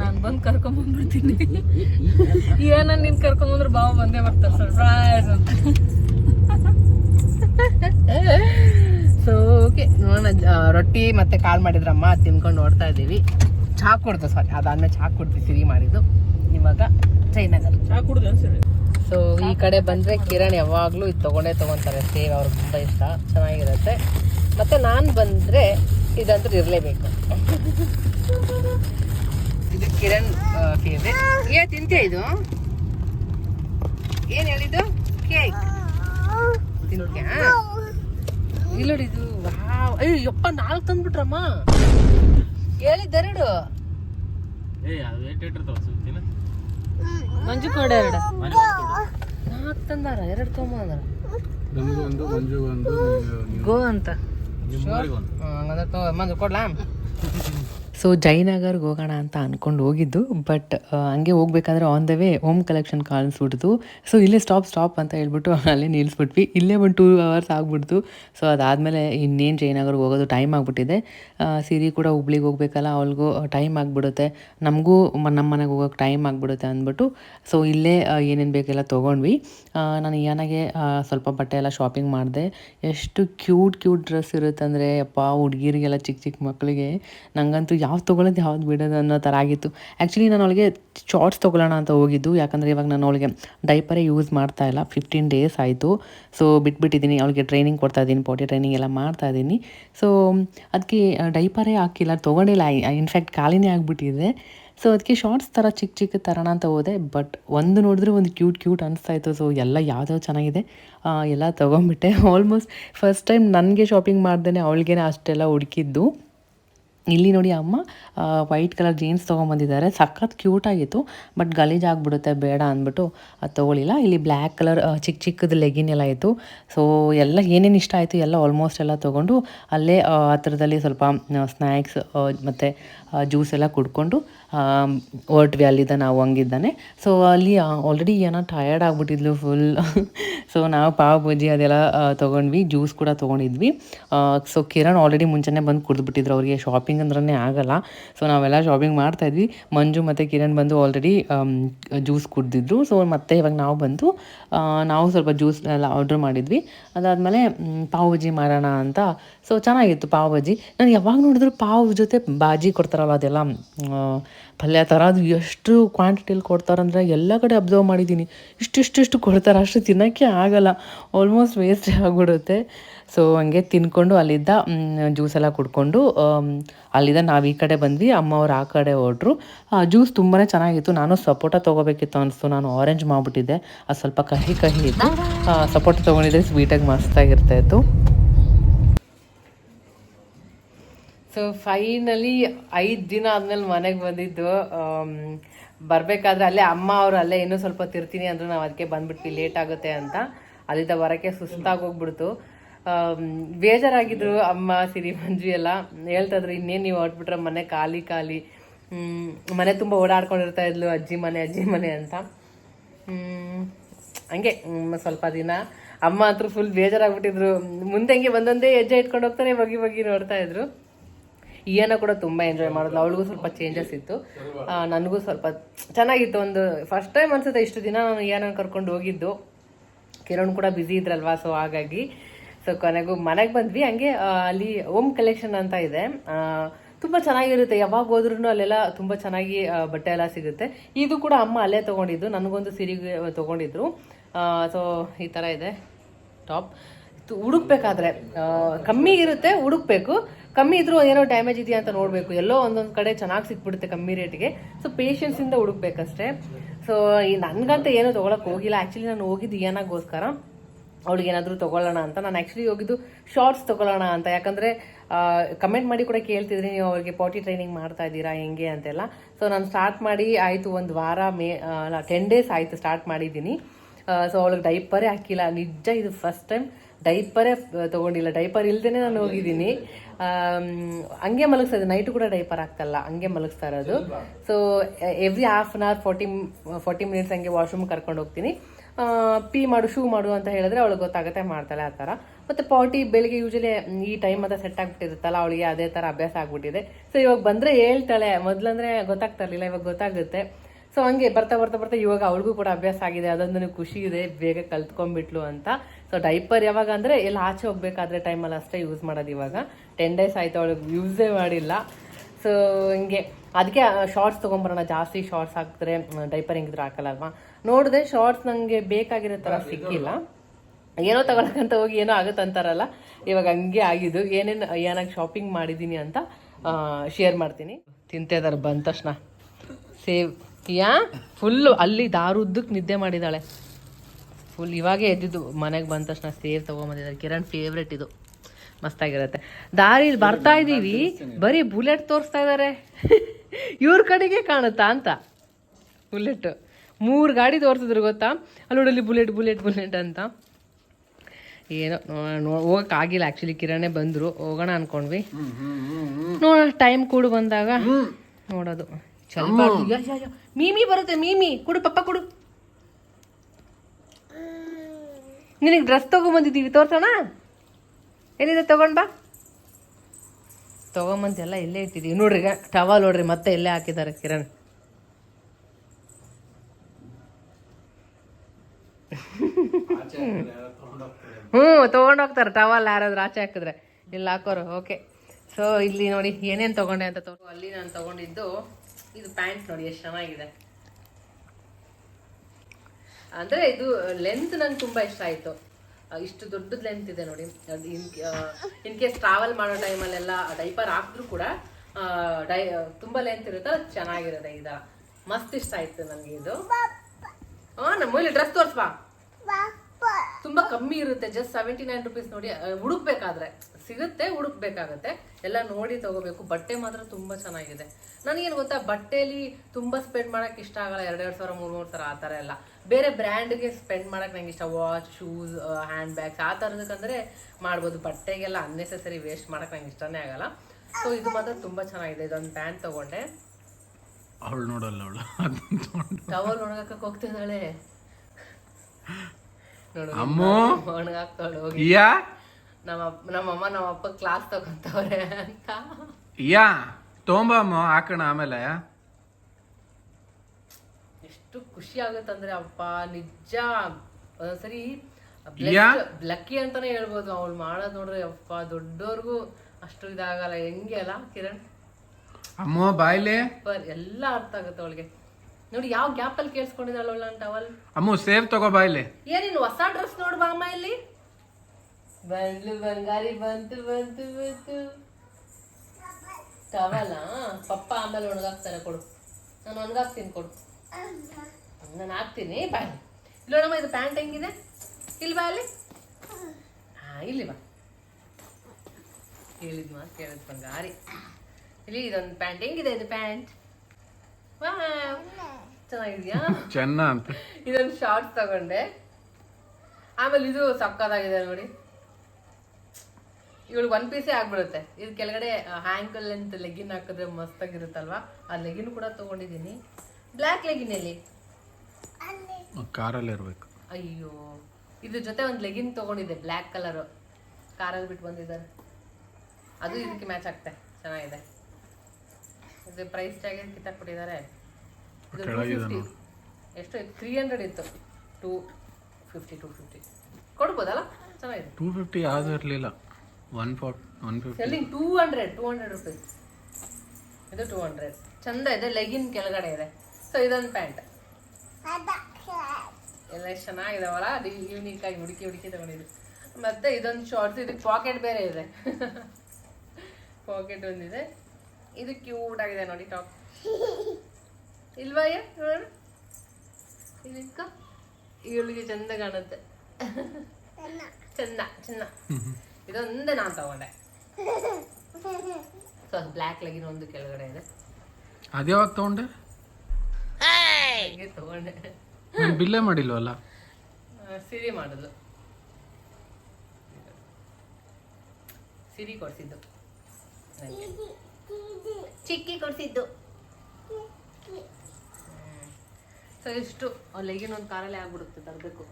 ನಾನ್ ಬಂದ್ ಕರ್ಕೊಂಡ್ ಬಂದ್ಬಿಡ್ತೀನಿ. ಏನ ನೀನ್ ಕರ್ಕೊಂಡ್ ಬಂದ್ರೆ ಬಾವ ಬಂದೇ ಬರ್ತಾರ ಸರ್ಪ್ರೈಸ್ ಅಂತ. ಸೊ ಓಕೆ ನೋಡೋಣ ರೊಟ್ಟಿ ಮತ್ತೆ ಕಾಲ್ ಮಾಡಿದ್ರಮ್ಮ ಅದ್ ತಿನ್ಕೊಂಡು ನೋಡ್ತಾ ಇದೀವಿ ಚಹಾ ಕೊಡ್ತು ಸಾರಿ ಅದಾದ್ಮೇಲೆ ಚಹಾ ಕೊಡ್ತೀವಿ ಸಿರಿ ಮಾಡಿದ್ದು. ಇವಾಗ ಜಯನಗರ್ ಚಹಾ ಕುಡ್ದು ಅನ್ಸಿರಿ ಸೊ ಈ ಕಡೆ ಬಂದ್ರೆ ಕಿರಣ್ ಯಾವಾಗಲೂ ಇದು ತಗೊಂಡೇ ತಗೊಂತಾರೆ. ಸೇವ್ ಅವ್ರಿಗೆ ತುಂಬಾ ಇಷ್ಟ. ಚೆನ್ನಾಗಿರುತ್ತೆ. ಮತ್ತೆ ನಾನ್ ಬಂದ್ರೆ ಇದಂತೂ ಇರಲೇಬೇಕು. ಇದು ಕಿರಣ್ ಫೇವ್ರೆಟ್ ಏ ತಿಂತೀಯ ಇದು? ಏನು ಹೇಳಿದ್ದು? ಕೇಕ್. ತಿನ್ತ್ಯಾ ಇಲ್ಲ ಇದು ಅಯ್ಯೋ ಯಪ್ಪ ನಾಲ್ಕು ತಂದ್ಬಿಟ್ರಮ್ಮ. ಹೇಳಿದ್ದೆರಡು. ಮಂಜು ಕೊಡ ಎರಡು. ನಾಲ್ಕು ತಂದಾರ ಎರಡು ತೊಗೊಂಬಂದಾರ ಒಂದು ಮಂಜು ಒಂದು ಗೋ ಅಂತ. ಮಂಜು ಹಂಗಂದ್ರೆ ತಗೋ ಮಂಜು ಕೊಡ್ಲಾ? ಸೊ ಜಯನಗರ್ಗೆ ಹೋಗೋಣ ಅಂತ ಅಂದ್ಕೊಂಡು ಹೋಗಿದ್ದು ಬಟ್ ಹಂಗೆ ಹೋಗ್ಬೇಕಂದ್ರೆ on the way home collection ಕಾಣಿಸ್ಬಿಡ್ತು so ಇಲ್ಲೇ ಸ್ಟಾಪ್ ಸ್ಟಾಪ್ ಅಂತ ಹೇಳ್ಬಿಟ್ಟು ಅಲ್ಲೇ ನಿಲ್ಲಿಸ್ಬಿಟ್ವಿ ಇಲ್ಲೇ ಒಂದು ಟೂ ಅವರ್ಸ್ ಆಗ್ಬಿಡ್ತು. ಸೊ ಅದಾದಮೇಲೆ ಇನ್ನೇನು ಜಯನಗರ್ಗೆ ಹೋಗೋದು ಟೈಮ್ ಆಗಿಬಿಟ್ಟಿದೆ. ಸಿರಿ ಕೂಡ ಹುಬ್ಳಿಗೆ ಹೋಗ್ಬೇಕಲ್ಲ, ಅವ್ಳಿಗೂ ಟೈಮ್ ಆಗಿಬಿಡುತ್ತೆ. ನಮಗೂ ನಮ್ಮ ಮನೆಗೆ ಹೋಗೋಕೆ ಟೈಮ್ ಆಗಿಬಿಡುತ್ತೆ ಅಂದ್ಬಿಟ್ಟು ಸೊ ಇಲ್ಲೇ ಏನೇನು ಬೇಕೆಲ್ಲ ತೊಗೊಂಡ್ವಿ. ನಾನು ಏನಾಗೆ ಸ್ವಲ್ಪ ಬಟ್ಟೆ ಎಲ್ಲ ಶಾಪಿಂಗ್ ಮಾಡಿದೆ. ಎಷ್ಟು ಕ್ಯೂಟ್ ಕ್ಯೂಟ್ ಡ್ರೆಸ್ ಇರುತ್ತೆ ಅಂದರೆ ಅಪ್ಪ ಹುಡುಗಿರಿಗೆಲ್ಲ ಚಿಕ್ಕ ಚಿಕ್ಕ ಮಕ್ಕಳಿಗೆ ನನಗಂತೂ ಯಾವ್ದು ತೊಗೊಳೋದು ಯಾವ್ದು ಬಿಡೋದು ಅನ್ನೋ ಥರ ಆಗಿತ್ತು. ಆ್ಯಕ್ಚುಲಿ ನಾನು ಅವಳಿಗೆ ಶಾರ್ಟ್ಸ್ ತೊಗೊಳ್ಳೋಣ ಅಂತ ಹೋಗಿದ್ದು. ಯಾಕಂದರೆ ಇವಾಗ ನಾನು ಅವಳಿಗೆ ಡೈಪರೇ ಯೂಸ್ ಮಾಡ್ತಾ ಇಲ್ಲ. ಫಿಫ್ಟೀನ್ ಡೇಸ್ ಆಯಿತು. ಸೊ ಬಿಟ್ಬಿಟ್ಟಿದ್ದೀನಿ. ಅವಳಿಗೆ ಟ್ರೈನಿಂಗ್ ಕೊಡ್ತಾ ಇದ್ದೀನಿ. ಪೋಟಿ ಟ್ರೈನಿಂಗ್ ಎಲ್ಲ ಮಾಡ್ತಾ ಇದ್ದೀನಿ. ಸೊ ಅದಕ್ಕೆ ಡೈಪರೇ ಹಾಕಿಲ್ಲ. ತೊಗೊಂಡಿಲ್ಲ. ಇನ್ಫ್ಯಾಕ್ಟ್ ಖಾಲಿನೇ ಆಗಿಬಿಟ್ಟಿದೆ. ಸೊ ಅದಕ್ಕೆ ಶಾರ್ಟ್ಸ್ ಥರ ಚಿಕ್ಕ ಚಿಕ್ಕ ತರೋಣ ಅಂತ ಹೋದೆ. ಬಟ್ ಒಂದು ನೋಡಿದ್ರೆ ಒಂದು ಕ್ಯೂಟ್ ಕ್ಯೂಟ್ ಅನಿಸ್ತಾ ಇತ್ತು. ಸೊ ಎಲ್ಲ ಯಾವ್ದಾವ್ದು ಚೆನ್ನಾಗಿದೆ. ಎಲ್ಲ ತೊಗೊಂಬಿಟ್ಟೆ ಆಲ್ಮೋಸ್ಟ್ [LAUGHS] ಫಸ್ಟ್ ಟೈಮ್ ನನಗೆ ಶಾಪಿಂಗ್ ಮಾಡ್ದೇ ಅವಳಿಗೆ ಅಷ್ಟೆಲ್ಲ ಹುಡುಕಿದ್ದು. ಇಲ್ಲಿ ನೋಡಿ ಅಮ್ಮ ವೈಟ್ ಕಲರ್ ಜೀನ್ಸ್ ತೊಗೊಂಬಂದಿದ್ದಾರೆ. ಸಖತ್ ಕ್ಯೂಟ್ ಆಗಿತ್ತು ಬಟ್ ಗಲೀಜ್ ಆಗಿಬಿಡುತ್ತೆ, ಬೇಡ ಅಂದ್ಬಿಟ್ಟು ಅದು ತೊಗೊಳಿಲ್ಲ. ಇಲ್ಲಿ ಬ್ಲ್ಯಾಕ್ ಕಲರ್ ಚಿಕ್ಕ ಚಿಕ್ಕದು ಲೆಗಿನ್ ಎಲ್ಲ ಇತ್ತು. ಸೊ ಎಲ್ಲ ಏನೇನು ಇಷ್ಟ ಆಯಿತು ಎಲ್ಲ ಆಲ್ಮೋಸ್ಟ್ ಎಲ್ಲ ತೊಗೊಂಡು ಅಲ್ಲೇ ಹತ್ರದಲ್ಲಿ ಸ್ವಲ್ಪ ಸ್ನ್ಯಾಕ್ಸ್ ಮತ್ತು ಜ್ಯೂಸ್ ಎಲ್ಲ ಕುಡ್ಕೊಂಡು ಹೊರಟ್ವಿ ವ್ಯಾಲಿದ ನಾವು ಹಂಗಿದ್ದಾನೆ. ಸೊ ಅಲ್ಲಿ ಆಲ್ರೆಡಿ ಏನೋ ಟಯರ್ಡ್ ಆಗಿಬಿಟ್ಟಿದ್ಲು ಫುಲ್ ಸೊ [LAUGHS] ನಾವು ಪಾವ್ ಬಜ್ಜಿ ಅದೆಲ್ಲ ತೊಗೊಂಡ್ವಿ ಜ್ಯೂಸ್ ಕೂಡ ತೊಗೊಂಡಿದ್ವಿ. ಸೊ ಕಿರಣ್ ಆಲ್ರೆಡಿ ಮುಂಚೆನೇ ಬಂದು ಕುಡಿದ್ಬಿಟ್ಟಿದ್ರು ಅವರಿಗೆ. ಶಾಪಿಂಗ್ ಅಂದ್ರೆ ಆಗಲ್ಲ. ಸೊ ನಾವೆಲ್ಲ ಶಾಪಿಂಗ್ ಮಾಡ್ತಾ ಇದ್ವಿ. ಮಂಜು ಮತ್ತು ಕಿರಣ್ ಬಂದು ಆಲ್ರೆಡಿ ಜ್ಯೂಸ್ ಕುಡಿದಿದ್ರು. ಸೊ ಮತ್ತೆ ಇವಾಗ ನಾವು ಬಂದು ನಾವು ಸ್ವಲ್ಪ ಜ್ಯೂಸ್ ಎಲ್ಲ ಆರ್ಡ್ರ್ ಮಾಡಿದ್ವಿ. ಅದಾದಮೇಲೆ ಪಾವ್ ಬಜ್ಜಿ ಮಾಡೋಣ ಅಂತ. ಸೊ ಚೆನ್ನಾಗಿತ್ತು ಪಾವ್ ಬಜ್ಜಿ. ನಾನು ಯಾವಾಗ ನೋಡಿದ್ರು ಪಾವ್ ಜೊತೆ ಬಾಜಿ ಕೊಡ್ತಾರಲ್ಲ ಅದೆಲ್ಲ ಪಲ್ಯ ಥರ ಅದು ಎಷ್ಟು ಕ್ವಾಂಟಿಟಿಲಿ ಕೊಡ್ತಾರಂದ್ರೆ ಎಲ್ಲ ಕಡೆ ಅಬ್ಸರ್ವ್ ಮಾಡಿದ್ದೀನಿ. ಇಷ್ಟಿಷ್ಟಿಷ್ಟು ಕೊಡ್ತಾರೆ, ಅಷ್ಟು ತಿನ್ನೋಕ್ಕೆ ಆಗಲ್ಲ. ಆಲ್ಮೋಸ್ಟ್ ವೇಸ್ಟ್ ಆಗಿಬಿಡುತ್ತೆ. ಸೊ ಹಂಗೆ ತಿನ್ಕೊಂಡು ಅಲ್ಲಿದ್ದ ಜ್ಯೂಸ್ ಎಲ್ಲ ಕುಡ್ಕೊಂಡು ಅಲ್ಲಿದ್ದ ಅಲ್ಲಿಂದ ನಾವು ಈ ಕಡೆ ಬಂದ್ವಿ, ಅಮ್ಮ ಅವ್ರು ಆ ಕಡೆ ಹೊರಟ್ರು ಜ್ಯೂಸ್ ತುಂಬಾ ಚೆನ್ನಾಗಿತ್ತು. ನಾನು ಸಪೋಟ ತೊಗೋಬೇಕಿತ್ತು ಅನಿಸ್ತು. ನಾನು ಆರೆಂಜ್ ಮಾಡಿಬಿಟ್ಟಿದ್ದೆ. ಅದು ಸ್ವಲ್ಪ ಕಹಿ ಕಹಿ ಇತ್ತು. ಸಪೋಟ ತೊಗೊಂಡಿದ್ರೆ ಸ್ವೀಟಾಗಿ ಮಸ್ತಾಗಿರ್ತಾ ಇತ್ತು ಸೊ ಫೈನಲಿ ಐದು ದಿನ ಆದ್ಮೇಲೆ ಮನೆಗೆ ಬಂದಿದ್ದು ಬರಬೇಕಾದ್ರೆ ಅಲ್ಲೇ ಅಮ್ಮ ಅವರು ಅಲ್ಲೇ ಇನ್ನೂ ಸ್ವಲ್ಪ ತಿರ್ತೀನಿ ಅಂದ್ರು ನಾವು ಅದಕ್ಕೆ ಬಂದ್ಬಿಟ್ವಿ ಲೇಟ್ ಆಗುತ್ತೆ ಅಂತ. ಅಲ್ಲಿಂದ ಬರೋಕ್ಕೆ ಸುಸ್ತಾಗೋಗ್ಬಿಡ್ತು ಬೇಜಾರಾಗಿದ್ರು ಅಮ್ಮ, ಸಿರಿ, ಮಂಜು ಎಲ್ಲ. ಹೇಳ್ತಾ ಇದ್ರು, ಇನ್ನೇನು ನೀವು ಹೊರಟ್ಬಿಟ್ರೆ ಮನೆ ಖಾಲಿ ಖಾಲಿ. ಮನೆ ತುಂಬ ಓಡಾಡ್ಕೊಂಡಿರ್ತಾ ಇದ್ಲು, ಅಜ್ಜಿ ಮನೆ ಅಜ್ಜಿ ಮನೆ ಅಂತ. ಹಂಗೆ ಸ್ವಲ್ಪ ದಿನ. ಅಮ್ಮ ಹತ್ರ ಫುಲ್ ಬೇಜಾರಾಗ್ಬಿಟ್ಟಿದ್ರು. ಮುಂದೆ ಹಂಗೆ ಒಂದೊಂದೇ ಹೆಜ್ಜೆ ಇಟ್ಕೊಂಡು ಹೋಗ್ತಾರೆ ಬಗಿ ಬಗಿ ನೋಡ್ತಾ ಇದ್ರು. ಈಯನ ಕೂಡ ತುಂಬ ಎಂಜಾಯ್ ಮಾಡಿದ್ಲು. ಅವಳಿಗೂ ಸ್ವಲ್ಪ ಚೇಂಜಸ್ ಇತ್ತು. ನನಗೂ ಸ್ವಲ್ಪ ಚೆನ್ನಾಗಿತ್ತು ಒಂದು ಫಸ್ಟ್ ಟೈಮ್ ಅನ್ಸುತ್ತೆ ಇಷ್ಟು ದಿನ ನಾನು ಈಯನ ಕರ್ಕೊಂಡು ಹೋಗಿದ್ದು. ಕಿರಣ್ ಕೂಡ ಬ್ಯುಸಿ ಇದ್ರಲ್ವಾ ಸೊ ಹಾಗಾಗಿ ಸೊ ಕೊನೆಗೂ ಮನೆಗೆ ಬಂದ್ವಿ. ಹಂಗೆ ಅಲ್ಲಿ ಓಮ್ ಕಲೆಕ್ಷನ್ ಅಂತ ಇದೆ. ತುಂಬ ಚೆನ್ನಾಗಿರುತ್ತೆ. ಯಾವಾಗ ಹೋದ್ರೂ ಅಲ್ಲೆಲ್ಲ ತುಂಬ ಚೆನ್ನಾಗಿ ಬಟ್ಟೆ ಎಲ್ಲ ಸಿಗುತ್ತೆ. ಇದು ಕೂಡ ಅಮ್ಮ ಅಲ್ಲೇ ತೊಗೊಂಡಿದ್ದು. ನನಗೊಂದು ಸಿರಿಗೆ ತೊಗೊಂಡಿದ್ರು. ಸೊ ಈ ಥರ ಇದೆ. ಟಾಪ್ ಹುಡುಕ್ಬೇಕಾದ್ರೆ ಆ, ಕಮ್ಮಿ ಇರುತ್ತೆ ಹುಡುಕ್ಬೇಕು ಕಮ್ಮಿ ಇದ್ರೂ ಏನೋ ಡ್ಯಾಮೇಜ್ ಇದೆಯಾ ಅಂತ ನೋಡಬೇಕು. ಎಲ್ಲೋ ಒಂದೊಂದು ಕಡೆ ಚೆನ್ನಾಗಿ ಸಿಕ್ಬಿಡುತ್ತೆ ಕಮ್ಮಿ ರೇಟ್ಗೆ ಸೊ ಪೇಷನ್ಸಿಂದ ಹುಡುಕ್ಬೇಕಷ್ಟೇ. ಸೊ ಈ ನನಗಂತ ಏನೂ ಹೋಗಿಲ್ಲ. ಆ್ಯಕ್ಚುಲಿ ನಾನು ಹೋಗಿದ್ದು ಏನಾಗೋಸ್ಕರ ಅವಳಿಗೆ ಏನಾದರೂ ತೊಗೊಳ್ಳೋಣ ಅಂತ. ನಾನು ಆ್ಯಕ್ಚುಲಿ ಹೋಗಿದ್ದು ಶಾರ್ಟ್ಸ್ ತೊಗೊಳ್ಳೋಣ ಅಂತ. ಯಾಕಂದರೆ ಕಮೆಂಟ್ ಮಾಡಿ ಕೂಡ ಕೇಳ್ತಿದ್ರಿ, ನೀವು ಅವ್ರಿಗೆ ಪಾಟಿ ಟ್ರೈನಿಂಗ್ ಮಾಡ್ತಾ ಇದ್ದೀರಾ, ಹೆಂಗೆ ಅಂತೆಲ್ಲ. ಸೊ ನಾನು ಸ್ಟಾರ್ಟ್ ಮಾಡಿ ಆಯಿತು ಒಂದು ವಾರ, ಮೇ ಅಲ್ಲ ಟೆನ್ ಡೇಸ್ ಆಯಿತು ಸ್ಟಾರ್ಟ್ ಮಾಡಿದ್ದೀನಿ. ಸೊ ಅವಳಿಗೆ ಡೈಪರೇ ಹಾಕಿಲ್ಲ. ನಿಜ ಇದು ಫಸ್ಟ್ ಟೈಮ್ ಡೈಪರೇ ತೊಗೊಂಡಿಲ್ಲ. ಡೈಪರ್ ಇಲ್ದೇನೆ ನಾನು ಹೋಗಿದ್ದೀನಿ. ಹಂಗೆ ಮಲಗಿಸ್ತಾ ಇದ್ದೆ. ನೈಟು ಕೂಡ ಡೈಪರ್ ಆಗ್ತಲ್ಲ ಹಂಗೆ ಮಲಗಿಸ್ತಾ ಇರೋದು. So every half an hour forty forty minutes ಹಂಗೆ ವಾಶ್ರೂಮ್ ಕರ್ಕೊಂಡು ಹೋಗ್ತೀನಿ. ಪೀ ಮಾಡು, ಶೂ ಮಾಡು ಅಂತ ಹೇಳಿದ್ರೆ ಅವಳಿಗೆ ಗೊತ್ತಾಗುತ್ತೆ ಮಾಡ್ತಾಳೆ ಆ ಥರ. ಮತ್ತು ಪಾಟಿ ಬೆಳಿಗ್ಗೆ ಯೂಶಲಿ ಈ ಟೈಮ್ ಅಂತ ಸೆಟ್ ಆಗ್ಬಿಟ್ಟಿರುತ್ತಲ್ಲ, ಅವಳಿಗೆ ಅದೇ ಥರ ಅಭ್ಯಾಸ ಆಗ್ಬಿಟ್ಟಿದೆ. ಸೊ ಇವಾಗ ಬಂದರೆ ಹೇಳ್ತಾಳೆ. ಮೊದಲಂದ್ರೆ ಗೊತ್ತಾಗ್ತಾ ಇರಲಿಲ್ಲ, ಇವಾಗ ಗೊತ್ತಾಗುತ್ತೆ. ಸೊ ಹಂಗೆ ಬರ್ತಾ ಬರ್ತಾ ಬರ್ತಾ ಇವಾಗ ಅವಳಿಗೂ ಕೂಡ ಅಭ್ಯಾಸ ಆಗಿದೆ. ಅದೊಂದು ಖುಷಿ ಇದೆ, ಬೇಗ ಕಲ್ತ್ಕೊಂಡ್ಬಿಟ್ಲು ಅಂತ. ಸೊ ಡೈಪರ್ ಯಾವಾಗ ಅಂದರೆ ಎಲ್ಲ ಆಚೆ ಹೋಗ್ಬೇಕಾದ್ರೆ ಟೈಮಲ್ಲಿ ಅಷ್ಟೇ ಯೂಸ್ ಮಾಡೋದು ಇವಾಗ. ಟೆನ್ ಡೇಸ್ ಆಯಿತು ಅವಳಿಗೆ ಯೂಸೇ ಮಾಡಿಲ್ಲ. ಸೊ ಹಿಂಗೆ. ಅದಕ್ಕೆ ಶಾರ್ಟ್ಸ್ ತೊಗೊಂಬರೋಣ ಜಾಸ್ತಿ ಶಾರ್ಟ್ಸ್ ಹಾಕಿದ್ರೆ ಡೈಪರ್ ಹೆಂಗಿದ್ರು ಹಾಕಲ್ಲವಾ ಅಲ್ವಾ ನೋಡಿದೆ ಶಾರ್ಟ್ಸ್ ನನಗೆ ಬೇಕಾಗಿರೋ ಥರ ಸಿಕ್ಕಿಲ್ಲ. ಏನೋ ತಗೊಳಕಂತ ಹೋಗಿ ಏನೋ ಆಗುತ್ತೆ ಅಂತಾರಲ್ಲ. ಇವಾಗ ಹಂಗೆ ಆಗಿದ್ದು. ಏನೇನು ಏನಾಗಿ ಶಾಪಿಂಗ್ ಮಾಡಿದ್ದೀನಿ ಅಂತ ಶೇರ್ ಮಾಡ್ತೀನಿ. ತಿಂತಿದಾರೆ ಬಂದ ತಕ್ಷಣ. ಸೇವ್. ಯಾ? ಫುಲ್ಲು ಅಲ್ಲಿ ದಾರುದ್ದಕ್ಕೆ ನಿದ್ದೆ ಮಾಡಿದ್ದಾಳೆ ಫುಲ್ ಇವಾಗೇ ಎದ್ದಿದ್ದು ಮನೆಗೆ ಬಂದ ತಕ್ಷಣ ಸೇರ್ ತೊಗೊಂಬಂದಿದ್ದಾರೆ. ಕಿರಣ್ ಫೇವ್ರೆಟ್ ಇದು. ಮಸ್ತಾಗಿರುತ್ತೆ. ದಾರಿಲಿ ಬರ್ತಾ ಇದ್ದೀವಿ. ಬರೀ ಬುಲೆಟ್ ತೋರಿಸ್ತಾ ಇದ್ದಾರೆ ಇವ್ರ ಕಡೆಗೆ ಕಾಣುತ್ತಾ ಅಂತ. ಬುಲೆಟ್ ಮೂರು ಗಾಡಿ ತೋರಿಸಿದ್ರು ಗೊತ್ತಾ? ಅಲ್ಲಿ ನೋಡಲ್ಲಿ ಬುಲೆಟ್ ಬುಲೆಟ್ ಬುಲೆಟ್ ಅಂತ. ಏನೋ ನೋ ಹೋಗೋಕ್ಕಾಗಿಲ್ಲ ಆ್ಯಕ್ಚುಲಿ ಕಿರಣೆ ಬಂದರು. ಹೋಗೋಣ ಅನ್ಕೊಂಡ್ವಿ. ನೋಡೋಣ ಟೈಮ್ ಕೂಡು ಬಂದಾಗ ನೋಡೋದು. ಯ. ಮೀಮಿ ಬರುತ್ತೆ ಮೀಮಿ. ಕೊಡು ಪಪ್ಪ ಕೊಡು. ನಿನಗೆ ಡ್ರೆಸ್ ತೊಗೊಂಬಂದಿದ್ದೀವಿ, ತೋರ್ಸೋಣ? ಏನಿದೆ ತಗೊಂಡ್ ಬಾ. ತೊಗೊಂಬಂದು ಎಲ್ಲ ಇಲ್ಲೇ ಇಟ್ಟಿದ್ದೀವಿ ನೋಡ್ರಿ, ಈಗ ಟವಲ್ ನೋಡ್ರಿ, ಮತ್ತೆ ಇಲ್ಲೇ ಹಾಕಿದ್ದಾರೆ ಕಿರಣ್. ಹ್ಞೂ ತೊಗೊಂಡೋಗ್ತಾರೆ. ಟವಲ್ ಯಾರಾದ್ರೂ ಆಚೆ ಹಾಕಿದ್ರೆ. ಇಲ್ಲಿ ಹಾಕೋರು ಓಕೆ ಸೊ ಇಲ್ಲಿ ನೋಡಿ ಏನೇನು ತೊಗೊಂಡೆ ಅಂತ ತಗೋ ಅಲ್ಲಿ ನಾನು ತೊಗೊಂಡಿದ್ದು, ಇದು ಪ್ಯಾಂಟ್ ನೋಡಿ, ಎಷ್ಟು ಚೆನ್ನಾಗಿದೆ. ಅಂದರೆ ಇದು ಲೆಂತ್ ನಂಗೆ ತುಂಬಾ ಇಷ್ಟ ಆಯ್ತು. ಇಷ್ಟು ದೊಡ್ಡದ್ ಲೆಂತ್ ಇದೆ ನೋಡಿ. ಅದು ಇನ್ ಇನ್ ಕೇಸ್ ಟ್ರಾವೆಲ್ ಮಾಡೋ ಟೈಮಲ್ಲೆಲ್ಲ ಡೈಪರ್ ಹಾಕಿದ್ರು ಕೂಡ ಡೈ ತುಂಬ ಲೆಂತ್ ಇರುತ್ತೆ ಅದು ಚೆನ್ನಾಗಿರುತ್ತೆ ಇದ ಮಸ್ತ್ ಇಷ್ಟ ಆಯ್ತು ನನಗೆ ಇದು. ಹಾಂ ನಮ್ಮ ಇಲ್ಲಿ ಡ್ರೆಸ್ ತೋರಿಸ್ಬಾ ತುಂಬಾ ಕಮ್ಮಿ ಇರುತ್ತೆ. ಜಸ್ಟ್ ಸೆವೆಂಟಿ ನೈನ್ ರುಪೀಸ್ ನೋಡಿ ಹುಡುಕ್ಬೇಕಾದ್ರೆ. ಸಿಗುತ್ತೆ ಹುಡುಕ್ಬೇಕಾಗತ್ತೆ. ಎಲ್ಲ ನೋಡಿ ತಗೋಬೇಕು. ಬಟ್ಟೆ ಮಾತ್ರ ತುಂಬಾ ಚೆನ್ನಾಗಿದೆ. ನನಗೇನು ಗೊತ್ತಾ ಬಟ್ಟೆಲಿ ತುಂಬಾ ಸ್ಪೆಂಡ್ ಮಾಡಕ್ ಇಷ್ಟ ಆಗಲ್ಲ. ಎರಡೆರಡು ಸಾವಿರ ಮೂರು ಮೂರು ಸಾವಿರ ಆ ಥರ ಎಲ್ಲ. ಬೇರೆ ಬ್ರ್ಯಾಂಡ್ಗೆ ಸ್ಪೆಂಡ್ ಮಾಡಕ್ ನಂಗೆ ಇಷ್ಟ. ವಾಚ್ ಶೂಸ್ ಹ್ಯಾಂಡ್ ಬ್ಯಾಗ್ಸ್ ಆ ಥರದಕ್ಕಂದ್ರೆ ಮಾಡ್ಬೋದು. ಬಟ್ಟೆಗೆಲ್ಲ ಅನ್ನೆಸೆಸರಿ ವೇಸ್ಟ್ ಮಾಡಕ್ ನಂಗೆ ಇಷ್ಟನೇ ಆಗಲ್ಲ. ಸೊ ಇದು ಮಾತ್ರ ತುಂಬಾ ಚೆನ್ನಾಗಿದೆ. ಇದೊಂದು ಪ್ಯಾಂಟ್ ತಗೊಂಡೆ. ಅವಳು ನೋಡಲ್ಲ ಅವಳು. ಟವಲ್ ಒಣಗಾಕಕ್ ಹೋಗ್ತಿದ್ದಾಳೆ ಅಮ್ಮು ಒಣಗಾಕ್ತಾಳೆ ಹೋಗಿ. ಇಯಾ ನಮ್ಮ ನಮ್ಮಮ್ಮ ನಮ್ಮ ಅಪ್ಪ ಕ್ಲಾಸ್ ತಗೊಂತವ್ರೆ ಅಂತ. ಇಯಾ ತೊಗೊಂಬಮ್ಮ ಹಾಕೋಣ ಆಮೇಲೆ. ಎಷ್ಟು ಖುಷಿ ಆಗುತ್ತಂದ್ರೆ ಅಪ್ಪ ನಿಜ. ಒಂದ್ಸರಿ ಯಾ? ಲಕ್ಕಿ ಅಂತಾನೆ ಹೇಳ್ಬೋದು. ಅವ್ಳು ಮಾಡೋದ್ ನೋಡ್ರಿ ಅಪ್ಪ ದೊಡ್ಡವ್ರಿಗೂ ಅಷ್ಟು ಇದಾಗಲ್ಲ. ಹೆಂಗೆ ಅಲ್ಲ ಕಿರಣ್? ಅಮ್ಮ ಬಾಯ್ಲೆ. ಎಲ್ಲ ಅರ್ಥ ಆಗುತ್ತೆ ಅವಳಿಗೆ. ನೋಡಿ ಯಾವ ಗ್ಯಾಪ್ ಅಲ್ಲಿ ಕೇಳಿಸ್ಕೊಂಡಿದ್ದಾಳ ಅವಳ. ಟವಲ್ ಅಮ್ಮ ಸೇವ್ ತಗೋ ಇಲ್ಲಿ. ಏನೇನು ಹೊಸ ಡ್ರೆಸ್ ನೋಡು ಬಾ ಅಮ್ಮ ಇಲ್ಲಿ. ಬಂದ್ಲು ಬಂಗಾರಿ ಬಂತು ಬಂತು ಬಂತು. ಟವಲ ಪಪ್ಪ ಆಮೇಲೆ ಒಣಗಾಕ್ತಾರೆ ಕೊಡು. ನಾನು ಒಣಗಾಕ್ತೀನಿ ಕೊಡು. ನಾನು ಹಾಕ್ತೀನಿ ಬಾಯ್ ಇಲ್ಲಿ. ನೋಡಮ್ಮ ಇದು ಪ್ಯಾಂಟ್ ಹೆಂಗಿದೆ? ಇಲ್ಲಿ ಬಾ ಅಲ್ಲಿ. ಹಾ ಇಲ್ಲಿ ಬಾ. ಹೇಳಿದ್ ಮಾತು ಕೇಳಿದ್ ಬಂಗಾರಿ. ಇಲ್ಲಿ ಇದೊಂದು ಪ್ಯಾಂಟ್ ಹೆಂಗಿದೆ ಇದು ಪ್ಯಾಂಟ್ ಚೆನ್ನಾಗಿದ್ಯಾ? ಚೆನ್ನ ಅಂತ ಇದೊಂದು ಶಾರ್ಟ್ ತಗೊಂಡೆ. ಆಮೇಲೆ ಇದು ಸಕ್ಕತ್ತಾಗಿದೆ ನೋಡಿ. ಇವಳು ಒನ್ ಪೀಸೇ ಆಗ್ಬಿಡುತ್ತೆ. ಇದು ಕೆಳಗಡೆ ಹ್ಯಾಂಕಲ್ ಅಂತ ಲೆಗಿನ್ ಹಾಕಿದ್ರೆ ಮಸ್ತಾಗಿರುತ್ತಲ್ವಾ? ಆ ಲೆಗಿನ್ ಕೂಡ ತಗೊಂಡಿದ್ದೀನಿ. ಬ್ಲ್ಯಾಕ್ ಲೆಗಿನ್ ಎಲ್ಲಿ? ಕಾರಲ್ಲಿ ಇರಬೇಕು. ಅಯ್ಯೋ. ಇದ್ರ ಜೊತೆ ಒಂದು ಲೆಗಿನ್ ತಗೊಂಡಿದ್ದೆ ಬ್ಲ್ಯಾಕ್ ಕಲರ್ ಕಾರಲ್ಲಿ ಬಿಟ್ಟು ಬಂದಿದ್ದಾರೆ ಅದು ಇದಕ್ಕೆ ಮ್ಯಾಚ್ ಆಗ್ತಾ. ಚೆನ್ನಾಗಿದೆ. ಇದು ಪ್ರೈಸ್ ಟ್ಯಾಗ್ ಕಿತ್ತಾಕ್ಬಿಟ್ಟಿದ್ದಾರೆ ಇದು ಟೂ ಫಿಫ್ಟಿ. ಎಷ್ಟು? ತ್ರೀ ಹಂಡ್ರೆಡ್ ಇತ್ತು. ಟೂ ಫಿಫ್ಟಿ ಟೂ ಫಿಫ್ಟಿ ಕೊಡ್ಬೋದಲ್ಲ? ಚೆನ್ನಾಗಿದೆ. ಟೂ ಫಿಫ್ಟಿ ಯಾವ್ದು ಇರಲಿಲ್ಲ. One four one fifty selling two hundred two hundred rupees ಇದು ಟೂ ಹಂಡ್ರೆಡ್ ಚಂದ ಇದೆ ಲೆಗಿನ್ ಕೆಳಗಡೆ ಇದೆ. ಸೊ ಇದೊಂದು ಪ್ಯಾಂಟ್. ಎಲ್ಲ ಎಷ್ಟು ಚೆನ್ನಾಗಿದಾವಲ್ಲ? ಅದು ಯೂನಿಕ್ ಆಗಿ ಹುಡುಕಿ ಹುಡುಕಿ ತಗೊಂಡಿದ್ರು ಮತ್ತೆ ಇದೊಂದು ಶಾರ್ಟ್ಸ್ ಇದಕ್ಕೆ ಪಾಕೆಟ್ ಬೇರೆ ಇದೆ. [LAUGHS] ಪಾಕೆಟ್ ಒಂದಿದೆ. ಇದು ಕ್ಯೂಟ್ ಆಗಿದೆ ನೋಡಿ ಟಾಪ್ ಇಲ್ವಯ್ಯ ನೋಡೋಣ ಇದಕ್ಕ ಇವಳಿಗೆ ಚಂದ ಕಾಣುತ್ತೆ. ಚಂದ ಚಂದ ಇದೊಂದೇ ನಾನು ತಗೊಂಡೆ. ಸೊ ಬ್ಲ್ಯಾಕ್ ಲಗಿನ ಒಂದು ಕೆಳಗಡೆ ಇದೆ. ಅದ್ಯಾವಾಗ ತಗೊಂಡೆ? ಹಾಗೆ ತಗೊಂಡೆ. ನಾನು ಬಿಲ್ಲೇ ಮಾಡಿಲ್ವಲ್ಲ? ಸಿರಿ ಮಾಡಿದ್ಲು ಸಿರಿ ಕೊಡ್ಸಿದ್ದು. ಚಿಕ್ಕಿ ಕೊಡ್ಸಿದ್ದು. ಸೊ ಇಷ್ಟು. ಲೆಗಿನ್ ಒಂದು ಕಾರಲ್ಲೇ ಆಗ್ಬಿಡುತ್ತೆ ತರಬೇಕು.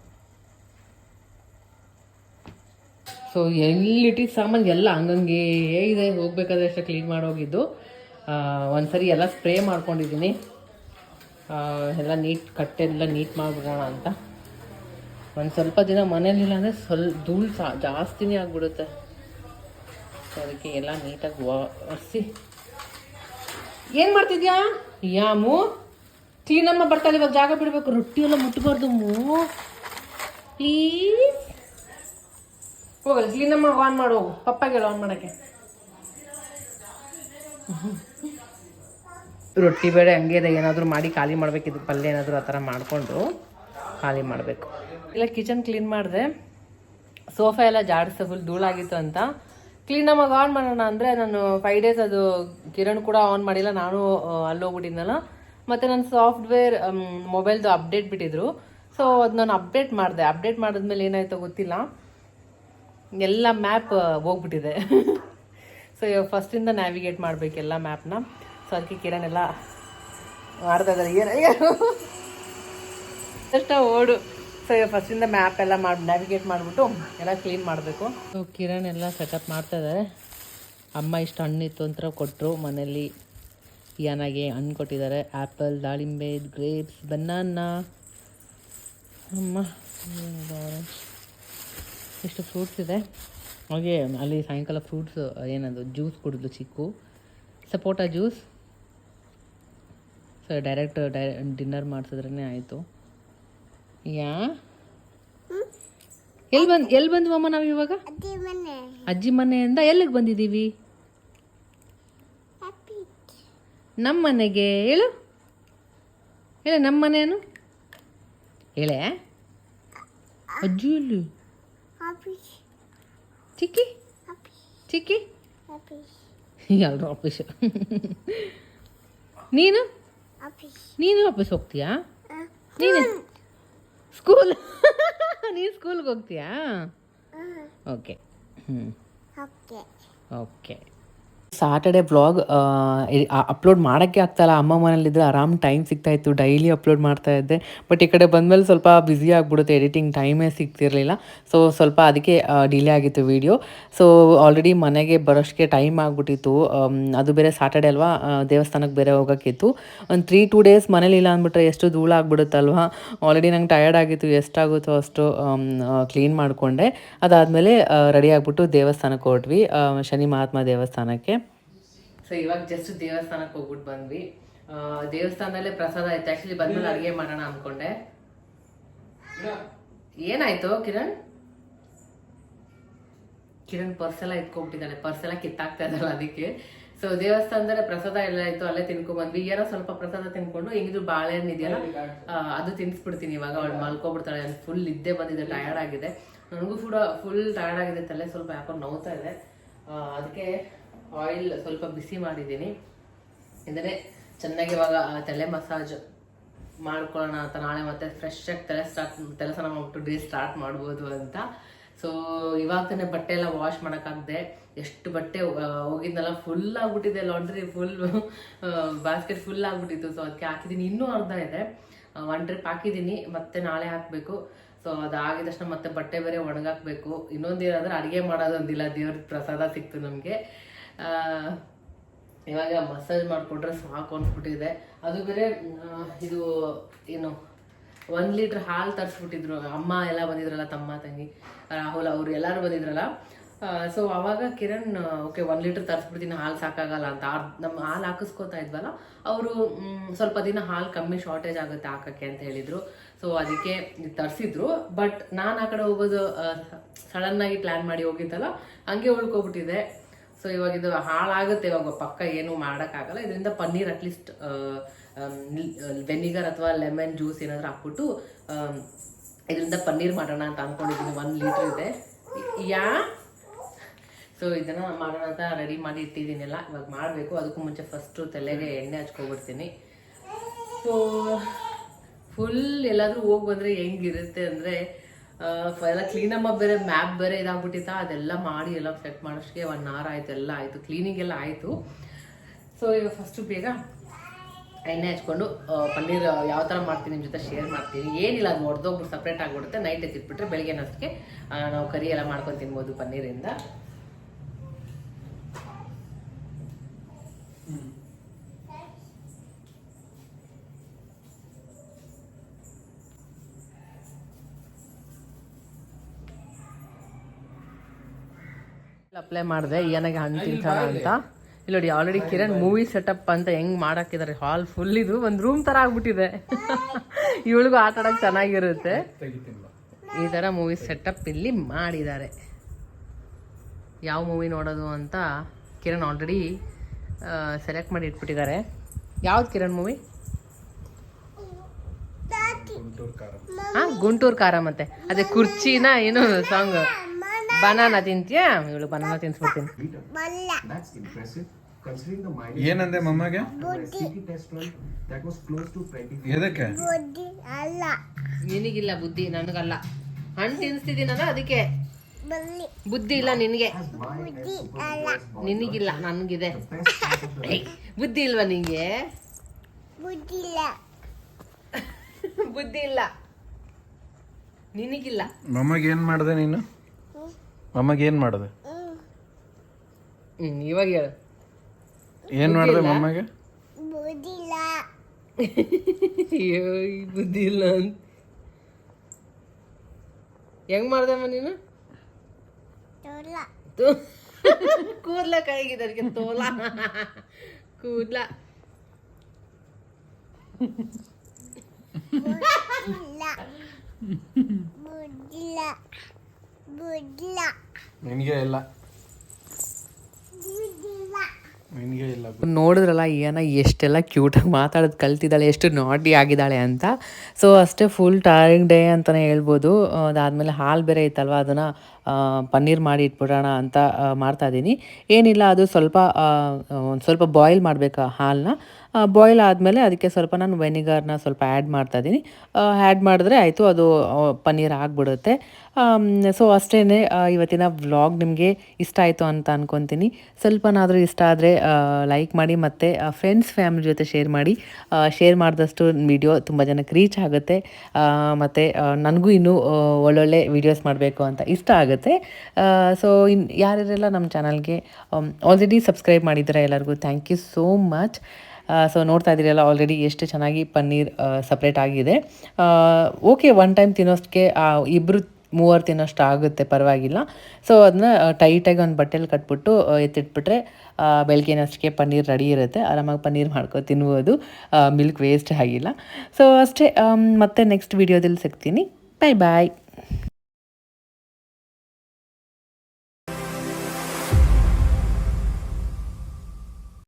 ಸೊ ಎಲ್ಲಿಟ್ಟು ಸಾಮಾನು? ಎಲ್ಲ ಹಂಗಂಗೆ ಇದೆ ಹೋಗ್ಬೇಕಾದ್ರೆ ಅಷ್ಟೇ ಕ್ಲೀನ್ ಮಾಡೋಗಿದ್ದು ಒಂದ್ಸರಿ ಎಲ್ಲ ಸ್ಪ್ರೇ ಮಾಡ್ಕೊಂಡಿದ್ದೀನಿ. ಆ, ಎಲ್ಲ ನೀಟ್ ಕಟ್ಟೆಲ್ಲ ನೀಟ್ ಮಾಡಿಬಿಡೋಣ ಅಂತ. ಒಂದು ಸ್ವಲ್ಪ ದಿನ ಮನೇಲಿಲ್ಲ ಅಂದರೆ ಸ್ವಲ್ಪ ಧೂಳು ಸಾ ಜಾಸ್ತಿನೇ ಆಗಿಬಿಡುತ್ತೆ. ಸೊ ಅದಕ್ಕೆ ಎಲ್ಲ ನೀಟಾಗಿ ಒರೆಸಿ. ಏನು ಮಾಡ್ತಿದ್ಯಾ? ಯಾಮು ಕ್ಲೀನಮ್ಮ ಬರ್ತಾಳೆ, ಇವಾಗ ಜಾಗ ಬಿಡಬೇಕು. ರೊಟ್ಟಿ ಎಲ್ಲ ಮುಟ್ಬಾರ್ದು ಮೂ. ಪ್ಲೀಸ್. ಹೋಗಲ್ಲ ಕ್ಲೀನಮ್ಮ ಆನ್ ಮಾಡು, ಹೋಗು. ಪಪ್ಪಾಗೆ ಆನ್ ಮಾಡೋಕ್ಕೆ. ರೊಟ್ಟಿ ಬೇಡ, ಹಂಗೆ ಇದೆ. ಏನಾದರೂ ಮಾಡಿ ಖಾಲಿ ಮಾಡಬೇಕಿದ್ದು ಪಲ್ಯ ಏನಾದರೂ ಆ ಥರ ಮಾಡಿಕೊಂಡು ಖಾಲಿ ಮಾಡಬೇಕು. ಇಲ್ಲ ಕಿಚನ್ ಕ್ಲೀನ್ ಮಾಡಿದೆ. ಸೋಫಾ ಎಲ್ಲ ಜಾಡಿಸ ಫುಲ್ ಧೂಳಾಗಿತ್ತು ಅಂತ. ಕ್ಲೀನಮ್ಮಾಗಿ ಆನ್ ಮಾಡೋಣ ಅಂದರೆ ನಾನು ಫೈವ್ ಡೇಸ್ ಅದು ಕಿರಣ್ ಕೂಡ ಆನ್ ಮಾಡಿಲ್ಲ ನಾನು ಆ, ಅಲ್ಲಿ ಹೋಗ್ಬಿಟ್ಟಿದ್ನಲ್ಲ. ಮತ್ತು ನನ್ನ ಸಾಫ್ಟ್ವೇರ್ ಮೊಬೈಲ್ದು ಅಪ್ಡೇಟ್ ಬಿಟ್ಟಿದ್ರು. ಸೊ ಅದು ನಾನು ಅಪ್ಡೇಟ್ ಮಾಡಿದೆ. ಅಪ್ಡೇಟ್ ಮಾಡಿದ್ಮೇಲೆ ಏನಾಯ್ತೋ ಗೊತ್ತಿಲ್ಲ. ಎಲ್ಲ ಮ್ಯಾಪ್ ಹೋಗ್ಬಿಟ್ಟಿದೆ. ಸೊ ಫಸ್ಟಿಂದ ನ್ಯಾವಿಗೇಟ್ ಮಾಡಬೇಕು ಎಲ್ಲ ಮ್ಯಾಪ್ನ ಸೊ ಅದಕ್ಕೆ ಕಿರಣ್ ಎಲ್ಲ ಮಾಡ್ತಾ ಇದ್ದಾರೆ. ಏನು [LAUGHS] ಓಡು. ಸೊ ಫಸ್ಟ್ ಫಸ್ಟಿಂದ ಮ್ಯಾಪ್ ಎಲ್ಲ ಮಾಡಿ ನ್ಯಾವಿಗೇಟ್ ಮಾಡಿಬಿಟ್ಟು ಎಲ್ಲ ಕ್ಲೀನ್ ಮಾಡಬೇಕು. ಸೊ ಕಿರಣ್ ಎಲ್ಲ ಸೆಟಪ್ ಮಾಡ್ತಾ ಇದ್ದಾರೆ ಅಮ್ಮ ಇಷ್ಟು ಹಣ್ಣಿತ್ತು ಅಂತ ಕೊಟ್ಟರು ಮನೇಲಿ ಏನಾಗಿ ಹಣ್ಣು ಕೊಟ್ಟಿದ್ದಾರೆ. ಆ್ಯಪಲ್ ದಾಳಿಂಬೆ ಗ್ರೇಪ್ಸ್ ಬನಾನಾ ಅಮ್ಮ ಇಷ್ಟು ಫ್ರೂಟ್ಸ್ ಇದೆ. ಹಾಗೆ ಅಲ್ಲಿ ಸಾಯಂಕಾಲ ಫ್ರೂಟ್ಸ್ ಏನದು juice ಕುಡಿದ್ಲು chikoo. Sapota juice so direct dye dinner ಮಾಡಿಸಿದ್ರೇ ಆಯಿತು. ಯಾ? ಎಲ್ಲಿ ಬಂದು ಎಲ್ಲಿ ಬಂದ್ವಮ್ಮ ನಾವು ಇವಾಗ? ಅಜ್ಜಿ ಮನೆಯಿಂದ ಎಲ್ಲಿಗೆ ಬಂದಿದ್ದೀವಿ ನಮ್ಮ ಮನೆಗೆ ಹೇಳು. ಹೇಳ ನಮ್ಮ ಮನೇನು ಹೇಳೆ? ಅಜ್ಜಿ ಇಲ್ಲಿ ಚಿಕ್ಕಿ? ಚಿಕ್ಕಿ? ಎಲ್ಲರೂ ಆಫೀಸ್ ನೀನು? ನೀನು ಆಫೀಸ್ ಹೋಗ್ತೀಯಾ? ನೀನು? ಸ್ಕೂಲ್ ನೀನು ಸ್ಕೂಲ್ಗೆ ಹೋಗ್ತೀಯಾ? ಓಕೆ ಹ್ಞೂ ಓಕೆ ಸಾಟರ್ಡೆ ವ್ಲಾಗ್ ಅಪ್ಲೋಡ್ ಮಾಡೋಕ್ಕೆ ಆಗ್ತಾಯಿಲ್ಲ ಅಮ್ಮ ಮನೇಲಿದ್ದರೆ ಆರಾಮ್ ಟೈಮ್ ಸಿಗ್ತಾ ಇತ್ತು ಡೈಲಿ ಅಪ್ಲೋಡ್ ಮಾಡ್ತಾ ಇದ್ದೆ. ಬಟ್ ಈ ಕಡೆ ಬಂದಮೇಲೆ ಸ್ವಲ್ಪ ಬ್ಯುಸಿ ಆಗಿಬಿಡುತ್ತೆ ಎಡಿಟಿಂಗ್ ಟೈಮೇ ಸಿಗ್ತಿರಲಿಲ್ಲ. ಸೊ ಸ್ವಲ್ಪ ಅದಕ್ಕೆ ಡಿಲೇ ಆಗಿತ್ತು ವೀಡಿಯೋ ಸೊ ಆಲ್ರೆಡಿ ಮನೆಗೆ ಬರೋಷ್ಟಕ್ಕೆ ಟೈಮ್ ಆಗಿಬಿಟ್ಟಿತ್ತು. ಅದು ಬೇರೆ ಸಾಟರ್ಡೆ ಅಲ್ವಾ? ದೇವಸ್ಥಾನಕ್ಕೆ ಬೇರೆ ಹೋಗೋಕ್ಕಿತ್ತು. ಒಂದು ತ್ರೀ ಟೂ ಡೇಸ್ ಮನೇಲಿಲ್ಲ ಅಂದ್ಬಿಟ್ರೆ ಎಷ್ಟು ಧೂಳು ಆಗ್ಬಿಡುತ್ತಲ್ವಾ? ಆಲ್ರೆಡಿ ನಂಗೆ ಟಯರ್ಡ್ ಆಗಿತ್ತು, ಎಷ್ಟಾಗುತ್ತೋ ಅಷ್ಟು ಕ್ಲೀನ್ ಮಾಡಿಕೊಂಡೆ. ಅದಾದಮೇಲೆ ರೆಡಿ ಆಗಿಬಿಟ್ಟು ದೇವಸ್ಥಾನಕ್ಕೆ ಹೊರಟ್ವಿ ಶನಿ ಮಹಾತ್ಮ ದೇವಸ್ಥಾನಕ್ಕೆ. ಸೊ ಇವಾಗ ಜಸ್ಟ್ ದೇವಸ್ಥಾನಕ್ಕೆ ಹೋಗ್ಬಿಟ್ಟು ಬಂದ್ವಿ. ದೇವಸ್ಥಾನದಲ್ಲೇ ಪ್ರಸಾದ ಆಯ್ತು. ಆ್ಯಕ್ಚುಲಿ ಬಂದ್ಮೇಲೆ ಅಡುಗೆ ಮಾಡೋಣ ಅನ್ಕೊಂಡೆ. ಏನಾಯ್ತು, ಕಿರಣ್? ಕಿರಣ್ ಪರ್ಸ್ ಎಲ್ಲ ಇಟ್ಕೊಂಡ್ಬಿಟ್ಟಿದ್ದಾನೆ ಪರ್ಸ್ ಎಲ್ಲ ಕಿತ್ತಾಗ್ತಾ ಇದ್ದಲ್ಲ ಅದಕ್ಕೆ. ಸೊ ದೇವಸ್ಥಾನದಲ್ಲೇ ಪ್ರಸಾದ ಎಲ್ಲ ಆಯ್ತು. ಅಲ್ಲೇ ತಿನ್ಕೊಂಡ್ ಬಂದ್ವಿ. ಏನೋ ಸ್ವಲ್ಪ ಪ್ರಸಾದ ತಿನ್ಕೊಂಡು ಹೆಂಗಿದ್ರು ಬಾಳೆಹಣ್ಣು ಇದೆಯಲ್ಲ ಅದು ತಿನ್ಸ್ಬಿಡ್ತೀನಿ ಇವಾಗ. ಅವಳು ಮಲ್ಕೊಬಿಡ್ತಾಳೆ. ಫುಲ್ ಇದ್ದೇ ಬಂದಿದೆ. ಟಯರ್ಡ್ ಆಗಿದೆ. ನನಗೂ ಕೂಡ ಫುಲ್ ಟಯರ್ಡ್ ಆಗಿದೆ. ತಲೆ ಸ್ವಲ್ಪ ಯಾಕೋ ನೋವ್ತಾ ಇದೆ. ಅದಕ್ಕೆ ಆಯಿಲ್ ಸ್ವಲ್ಪ ಬಿಸಿ ಮಾಡಿದ್ದೀನಿ. ಅಂದರೆ ಚೆನ್ನಾಗಿ ಇವಾಗ ತಲೆ ಮಸಾಜ್ ಮಾಡ್ಕೊಳ್ಳೋಣ ಅಂತ ನಾಳೆ ಮತ್ತೆ ಫ್ರೆಶ್ ಆಗಿ ತಲೆ ಸ್ಟಾರ್ಟ್ ತಲೆ ಸ್ನಾನ ಮಾಡ್ಬಿಟ್ಟು ಡೇ ಸ್ಟಾರ್ಟ್ ಮಾಡ್ಬೋದು ಅಂತ. ಸೊ ಇವಾಗ ತಾನೇ ಬಟ್ಟೆ ಎಲ್ಲ ವಾಶ್ ಮಾಡೋಕ್ಕಾಗದೆ. ಎಷ್ಟು ಬಟ್ಟೆ ಹೋಗಿದ್ನಲ್ಲ ಫುಲ್ ಆಗ್ಬಿಟ್ಟಿದೆ ಲಾಂಡ್ರಿ ಫುಲ್ ಬಾಸ್ಕೆಟ್ ಫುಲ್ ಆಗ್ಬಿಟ್ಟಿತ್ತು. ಸೊ ಅದಕ್ಕೆ ಹಾಕಿದ್ದೀನಿ. ಇನ್ನೂ ಅರ್ಧ ಇದೆ. ಒನ್ ಟ್ರಿಪ್ ಹಾಕಿದ್ದೀನಿ. ಮತ್ತೆ ನಾಳೆ ಹಾಕಬೇಕು. ಸೊ ಅದಾಗಿದ ತಕ್ಷಣ ಮತ್ತೆ ಬಟ್ಟೆ ಬೇರೆ ಒಣಗಾಕ್ಬೇಕು. ಇನ್ನೊಂದೇನಾದ್ರೆ ಅಡುಗೆ ಮಾಡೋದೊಂದಿಲ್ಲ. ದೇವ್ರ ಪ್ರಸಾದ ಸಿಕ್ತು ನಮಗೆ. ಇವಾಗ ಮಸಾಜ್ ಮಾಡಿಕೊಂಡ್ರೆ ಸಾಕು ಅನ್ಸ್ಬಿಟ್ಟಿದೆ. ಅದು ಬೇರೆ ಇದು ಏನು, ಒಂದು ಲೀಟ್ರ್ ಹಾಲು ತರಿಸ್ಬಿಟ್ಟಿದ್ರು. ಅಮ್ಮ ಎಲ್ಲ ಬಂದಿದ್ರಲ್ಲ, ತಮ್ಮ ತಂಗಿ, ರಾಹುಲ್ ಅವರು ಎಲ್ಲರೂ ಬಂದಿದ್ರಲ್ಲ. ಸೊ ಅವಾಗ ಕಿರಣ್ ಓಕೆ ಒಂದು ಲೀಟ್ರ್ ತರಿಸ್ಬಿಡ್ತೀನಿ, ಹಾಲು ಸಾಕಾಗಲ್ಲ ಅಂತ ನಮ್ಮ ಹಾಲು ಹಾಕಿಸ್ಕೊತಾ ಇದ್ವಲ್ಲ, ಅವರು ಸ್ವಲ್ಪ ದಿನ ಹಾಲು ಕಮ್ಮಿ ಶಾರ್ಟೇಜ್ ಆಗುತ್ತೆ ಹಾಕಕ್ಕೆ ಅಂತ ಹೇಳಿದರು. ಸೊ ಅದಕ್ಕೆ ತರಿಸಿದ್ರು. ಬಟ್ ನಾನು ಆ ಕಡೆ ಹೋಗೋದು ಸಡನ್ನಾಗಿ ಪ್ಲ್ಯಾನ್ ಮಾಡಿ ಹೋಗಿದ್ದಲ್ಲ, ಹಂಗೆ ಉಳ್ಕೊಬಿಟ್ಟಿದೆ. ಸೊ ಇವಾಗ ಇದು ಹಾಳಾಗುತ್ತೆ, ಇವಾಗ ಪಕ್ಕ ಏನು ಮಾಡೋಕ್ಕಾಗಲ್ಲ. ಇದರಿಂದ ಪನ್ನೀರ್ ಅಟ್ಲೀಸ್ಟ್ ವೆನಿಗರ್ ಅಥವಾ ಲೆಮನ್ ಜ್ಯೂಸ್ ಏನಾದರೂ ಹಾಕ್ಬಿಟ್ಟು ಇದರಿಂದ ಪನ್ನೀರ್ ಮಾಡೋಣ ಅಂತ ಅಂದ್ಕೊಂಡಿದ್ದೀನಿ ಒಂದು ಲೀಟ್ರ್ ಇದೆ. ಯಾ? ಸೊ ಇದನ್ನು ಮಾಡೋಣ ಅಂತ ರೆಡಿ ಮಾಡಿ ಇಟ್ಟಿದ್ದೀನಿಲ್ಲ. ಇವಾಗ ಮಾಡಬೇಕು. ಅದಕ್ಕೂ ಮುಂಚೆ ಫಸ್ಟು ತಲೆಗೆ ಎಣ್ಣೆ ಹಚ್ಕೊಬಿಡ್ತೀನಿ. ಸೊ ಫುಲ್ ಎಲ್ಲಾದರೂ ಹೋಗಿ ಬಂದರೆ ಹೆಂಗಿರುತ್ತೆ ಅಂದ್ರೆ ಎಲ್ಲ ಕ್ಲೀನ್ ಅಮ್ಮ ಬೇರೆ ಮ್ಯಾಪ್ ಬೇರೆ ಇದಾಗ್ಬಿಟ್ಟಿತ್ತಾ, ಅದೆಲ್ಲ ಮಾಡಿ ಎಲ್ಲ ಸೆಟ್ ಮಾಡೋಷ್ಟಕ್ಕೆ ಒನ್ ಅವರ್ ಆಯ್ತು, ಎಲ್ಲ ಆಯ್ತು ಕ್ಲೀನಿಂಗ್ ಎಲ್ಲ ಆಯ್ತು. ಸೊ ಈಗ ಫಸ್ಟು ಬೇಗ ಎಣ್ಣೆ ಹಚ್ಕೊಂಡು ಪನ್ನೀರ್ ಯಾವ ಥರ ಮಾಡ್ತೀನಿ ನಿಮ್ಮ ಜೊತೆ ಶೇರ್ ಮಾಡ್ತೀನಿ. ಏನಿಲ್ಲ, ಅದು ಹೊಡೆದೋಗ್ಬಿಟ್ಟು ಸಪ್ರೇಟ್ ಆಗಿಬಿಡುತ್ತೆ. ನೈಟ್ ಎತ್ತಿಟ್ಬಿಟ್ರೆ ಬೆಳಿಗ್ಗೆ ನಷ್ಟಕ್ಕೆ ನಾವು ಕರಿ ಎಲ್ಲ ಮಾಡ್ಕೊಂಡು ತಿನ್ಬೋದು ಪನ್ನೀರಿಂದ. ಅಪ್ಲೈ ಮಾಡಿದೆ ಏನಾಗೆ ಹಣ್ಣು ತಿಂತಾಳ ಅಂತ. ಇಲ್ಲಿ ನೋಡಿ ಆಲ್ರೆಡಿ ಕಿರಣ್ ಮೂವಿ ಸೆಟಪ್ ಅಂತ ಹೆಂಗ್ ಮಾಡಾಕಿದ್ದಾರೆ ಹಾಲ್ ಫುಲ್ ಇದು ಒಂದ್ ರೂಮ್ ತರ ಆಗ್ಬಿಟ್ಟಿದೆ. [LAUGHS] ಇವಳಿಗೂ ಆಟ ಆಡಕ್ ಚೆನ್ನಾಗಿರುತ್ತೆ. ಈ ತರ ಮೂವಿ ಸೆಟಪ್ ಇಲ್ಲಿ ಮಾಡಿದ್ದಾರೆ. ಯಾವ ಮೂವಿ ನೋಡೋದು ಅಂತ ಕಿರಣ್ ಆಲ್ರೆಡಿ ಸೆಲೆಕ್ಟ್ ಮಾಡಿ ಇಟ್ಬಿಟ್ಟಿದ್ದಾರೆ. ಯಾವ್ದು ಕಿರಣ್ ಮೂವಿ ಹಾ ಗುಂಟೂರು ಕಾರ ಮತ್ತೆ. ಅದೇ ಕುರ್ಚಿನ ಏನು ಸಾಂಗ್ ಬನಾನ ತಿಂತೀಯಾ? ಇವಳು ಬನಾನ ತಿನ್ಸ್ಬಿಡ್ತೀನಿ. ಏನಂದೆ ಮಮ್ಮಗೆ? of my city test run, that was close to 24 ಎದಕ್ಕೆ? ನಿನಗಿಲ್ಲ ಬುದ್ಧಿ ನನಗಲ್ಲ. ಹಣ್ಣು ತಿನ್ಸ್ತಿದ್ದೀನಲ್ಲ ಅದಕ್ಕೆ. ಬುದ್ಧಿ ಇಲ್ಲ ನಿನಗೆ. ನಿನಗಿಲ್ಲ ನನಗಿದೆ. ಬುದ್ಧಿ ಇಲ್ವಾ ನಿಂಗೆ? ಬುದ್ಧಿ ಇಲ್ಲ. [LAUGHS] ನಿನಗಿಲ್ಲ. ಮಮ್ಮಗೆ ಏನು ಮಾಡಿದೆ ನೀನು? ಮಮ್ಮಗೆ ಏನು ಮಾಡಿದೆ? ಹ್ಮ್ ಇವಾಗ ಹೇಳು. ಏನು ಮಾಡಿದೆ ಮಮ್ಮಗೆ ಅಯ್ಯೋ, ಈ ಬುದ್ಧಿ ಇಲ್ಲ ಅಂತ. ಹೆಂಗ್ ಮಾಡ್ದಮ್ಮ ನೀನು? ತೋ- ಕೂದ್ಲ ಕೈಗಿದೆ ಅದಕ್ಕೆ ತೋಲ. ಕೂದ್ಲ. ನಿನಗೆ ಇಲ್ಲ. ನಿನಗೆ ಇಲ್ಲ ನೋಡಿದ್ರಲ್ಲ ಏನ ಎಷ್ಟೆಲ್ಲ ಕ್ಯೂಟಾಗಿ ಮಾತಾಡೋದು ಕಲ್ತಿದ್ದಾಳೆ ಎಷ್ಟು ನಾಟಿ ಆಗಿದ್ದಾಳೆ ಅಂತ. ಸೊ ಅಷ್ಟೇ ಫುಲ್ ಟೈರಿಂಗ್ ಡೇ ಅಂತಲೇ ಹೇಳ್ಬೋದು. ಅದಾದಮೇಲೆ ಹಾಲು ಬೇರೆ ಇತ್ತಲ್ವ ಅದನ್ನು ಪನ್ನೀರ್ ಮಾಡಿ ಇಟ್ಬಿಡೋಣ ಅಂತ ಮಾಡ್ತಾ ಇದ್ದೀನಿ ಏನಿಲ್ಲ, ಅದು ಸ್ವಲ್ಪ ಒಂದು ಸ್ವಲ್ಪ ಬಾಯ್ಲ್ ಮಾಡಬೇಕು ಹಾಲನ್ನ ಬಾಯ್ಲ್ ಆದಮೇಲೆ ಅದಕ್ಕೆ ಸ್ವಲ್ಪ ನಾನು ವೆನಿಗರ್ನ ಸ್ವಲ್ಪ ಆ್ಯಡ್ ಮಾಡ್ತಾಯಿದ್ದೀನಿ ಆ್ಯಡ್ ಮಾಡಿದ್ರೆ ಆಯಿತು, ಅದು ಪನ್ನೀರ್ ಆಗಿಬಿಡುತ್ತೆ. ಸೊ ಅಷ್ಟೇ ಇವತ್ತಿನ ವ್ಲಾಗ್ ನಿಮಗೆ ಇಷ್ಟ ಆಯಿತು ಅಂತ ಅಂದ್ಕೊತೀನಿ ಸ್ವಲ್ಪನಾದರೂ ಇಷ್ಟ ಆದರೆ ಲೈಕ್ ಮಾಡಿ ಮತ್ತು ಫ್ರೆಂಡ್ಸ್ ಫ್ಯಾಮಿಲಿ ಜೊತೆ ಶೇರ್ ಮಾಡಿ. ಶೇರ್ ಮಾಡಿದಷ್ಟು ವಿಡಿಯೋ ತುಂಬ ಜನಕ್ಕೆ ರೀಚ್ ಆಗುತ್ತೆ. ಮತ್ತು ನನಗೂ ಇನ್ನೂ ಒಳ್ಳೊಳ್ಳೆ ವೀಡಿಯೋಸ್ ಮಾಡಬೇಕು ಅಂತ ಇಷ್ಟ ಆಗುತ್ತೆ. ಸೊ ಇನ್, ಯಾರ್ಯಾರೆಲ್ಲ ನಮ್ಮ ಚಾನಲ್ಗೆ ಆಲ್ರೆಡಿ ಸಬ್ಸ್ಕ್ರೈಬ್ ಮಾಡಿದ್ದಾರೆ ಎಲ್ಲರಿಗೂ thank you so much so ನೋಡ್ತಾ ಇದ್ದೀರಲ್ಲ ಆಲ್ರೆಡಿ ಎಷ್ಟು ಚೆನ್ನಾಗಿ ಪನ್ನೀರ್ ಸಪ್ರೇಟ್ ಆಗಿದೆ. ಓಕೆ ಒನ್ ಟೈಮ್ ತಿನ್ನೋಷ್ಟಕ್ಕೆ ಇಬ್ಬರು ಮೂವರು ತಿನ್ನೋಷ್ಟು ಆಗುತ್ತೆ, ಪರವಾಗಿಲ್ಲ. ಸೊ ಅದನ್ನ ಟೈಟಾಗಿ ಒಂದು ಬಟ್ಟೆಲಿ ಕಟ್ಬಿಟ್ಟು ಎತ್ತಿಟ್ಬಿಟ್ರೆ ಬೆಳಗ್ಗೆನಷ್ಟಕ್ಕೆ ಪನ್ನೀರ್ ರೆಡಿ ಇರುತ್ತೆ. ಆರಾಮಾಗಿ ಪನ್ನೀರ್ ಮಾಡ್ಕೊ ತಿನ್ಬೋದು. ಮಿಲ್ಕ್ ವೇಸ್ಟ್ ಆಗಿಲ್ಲ. ಸೊ ಅಷ್ಟೇ ಮತ್ತೆ ನೆಕ್ಸ್ಟ್ ವೀಡಿಯೋದಲ್ಲಿ ಸಿಗ್ತೀನಿ. ಬಾಯ್ ಬಾಯ್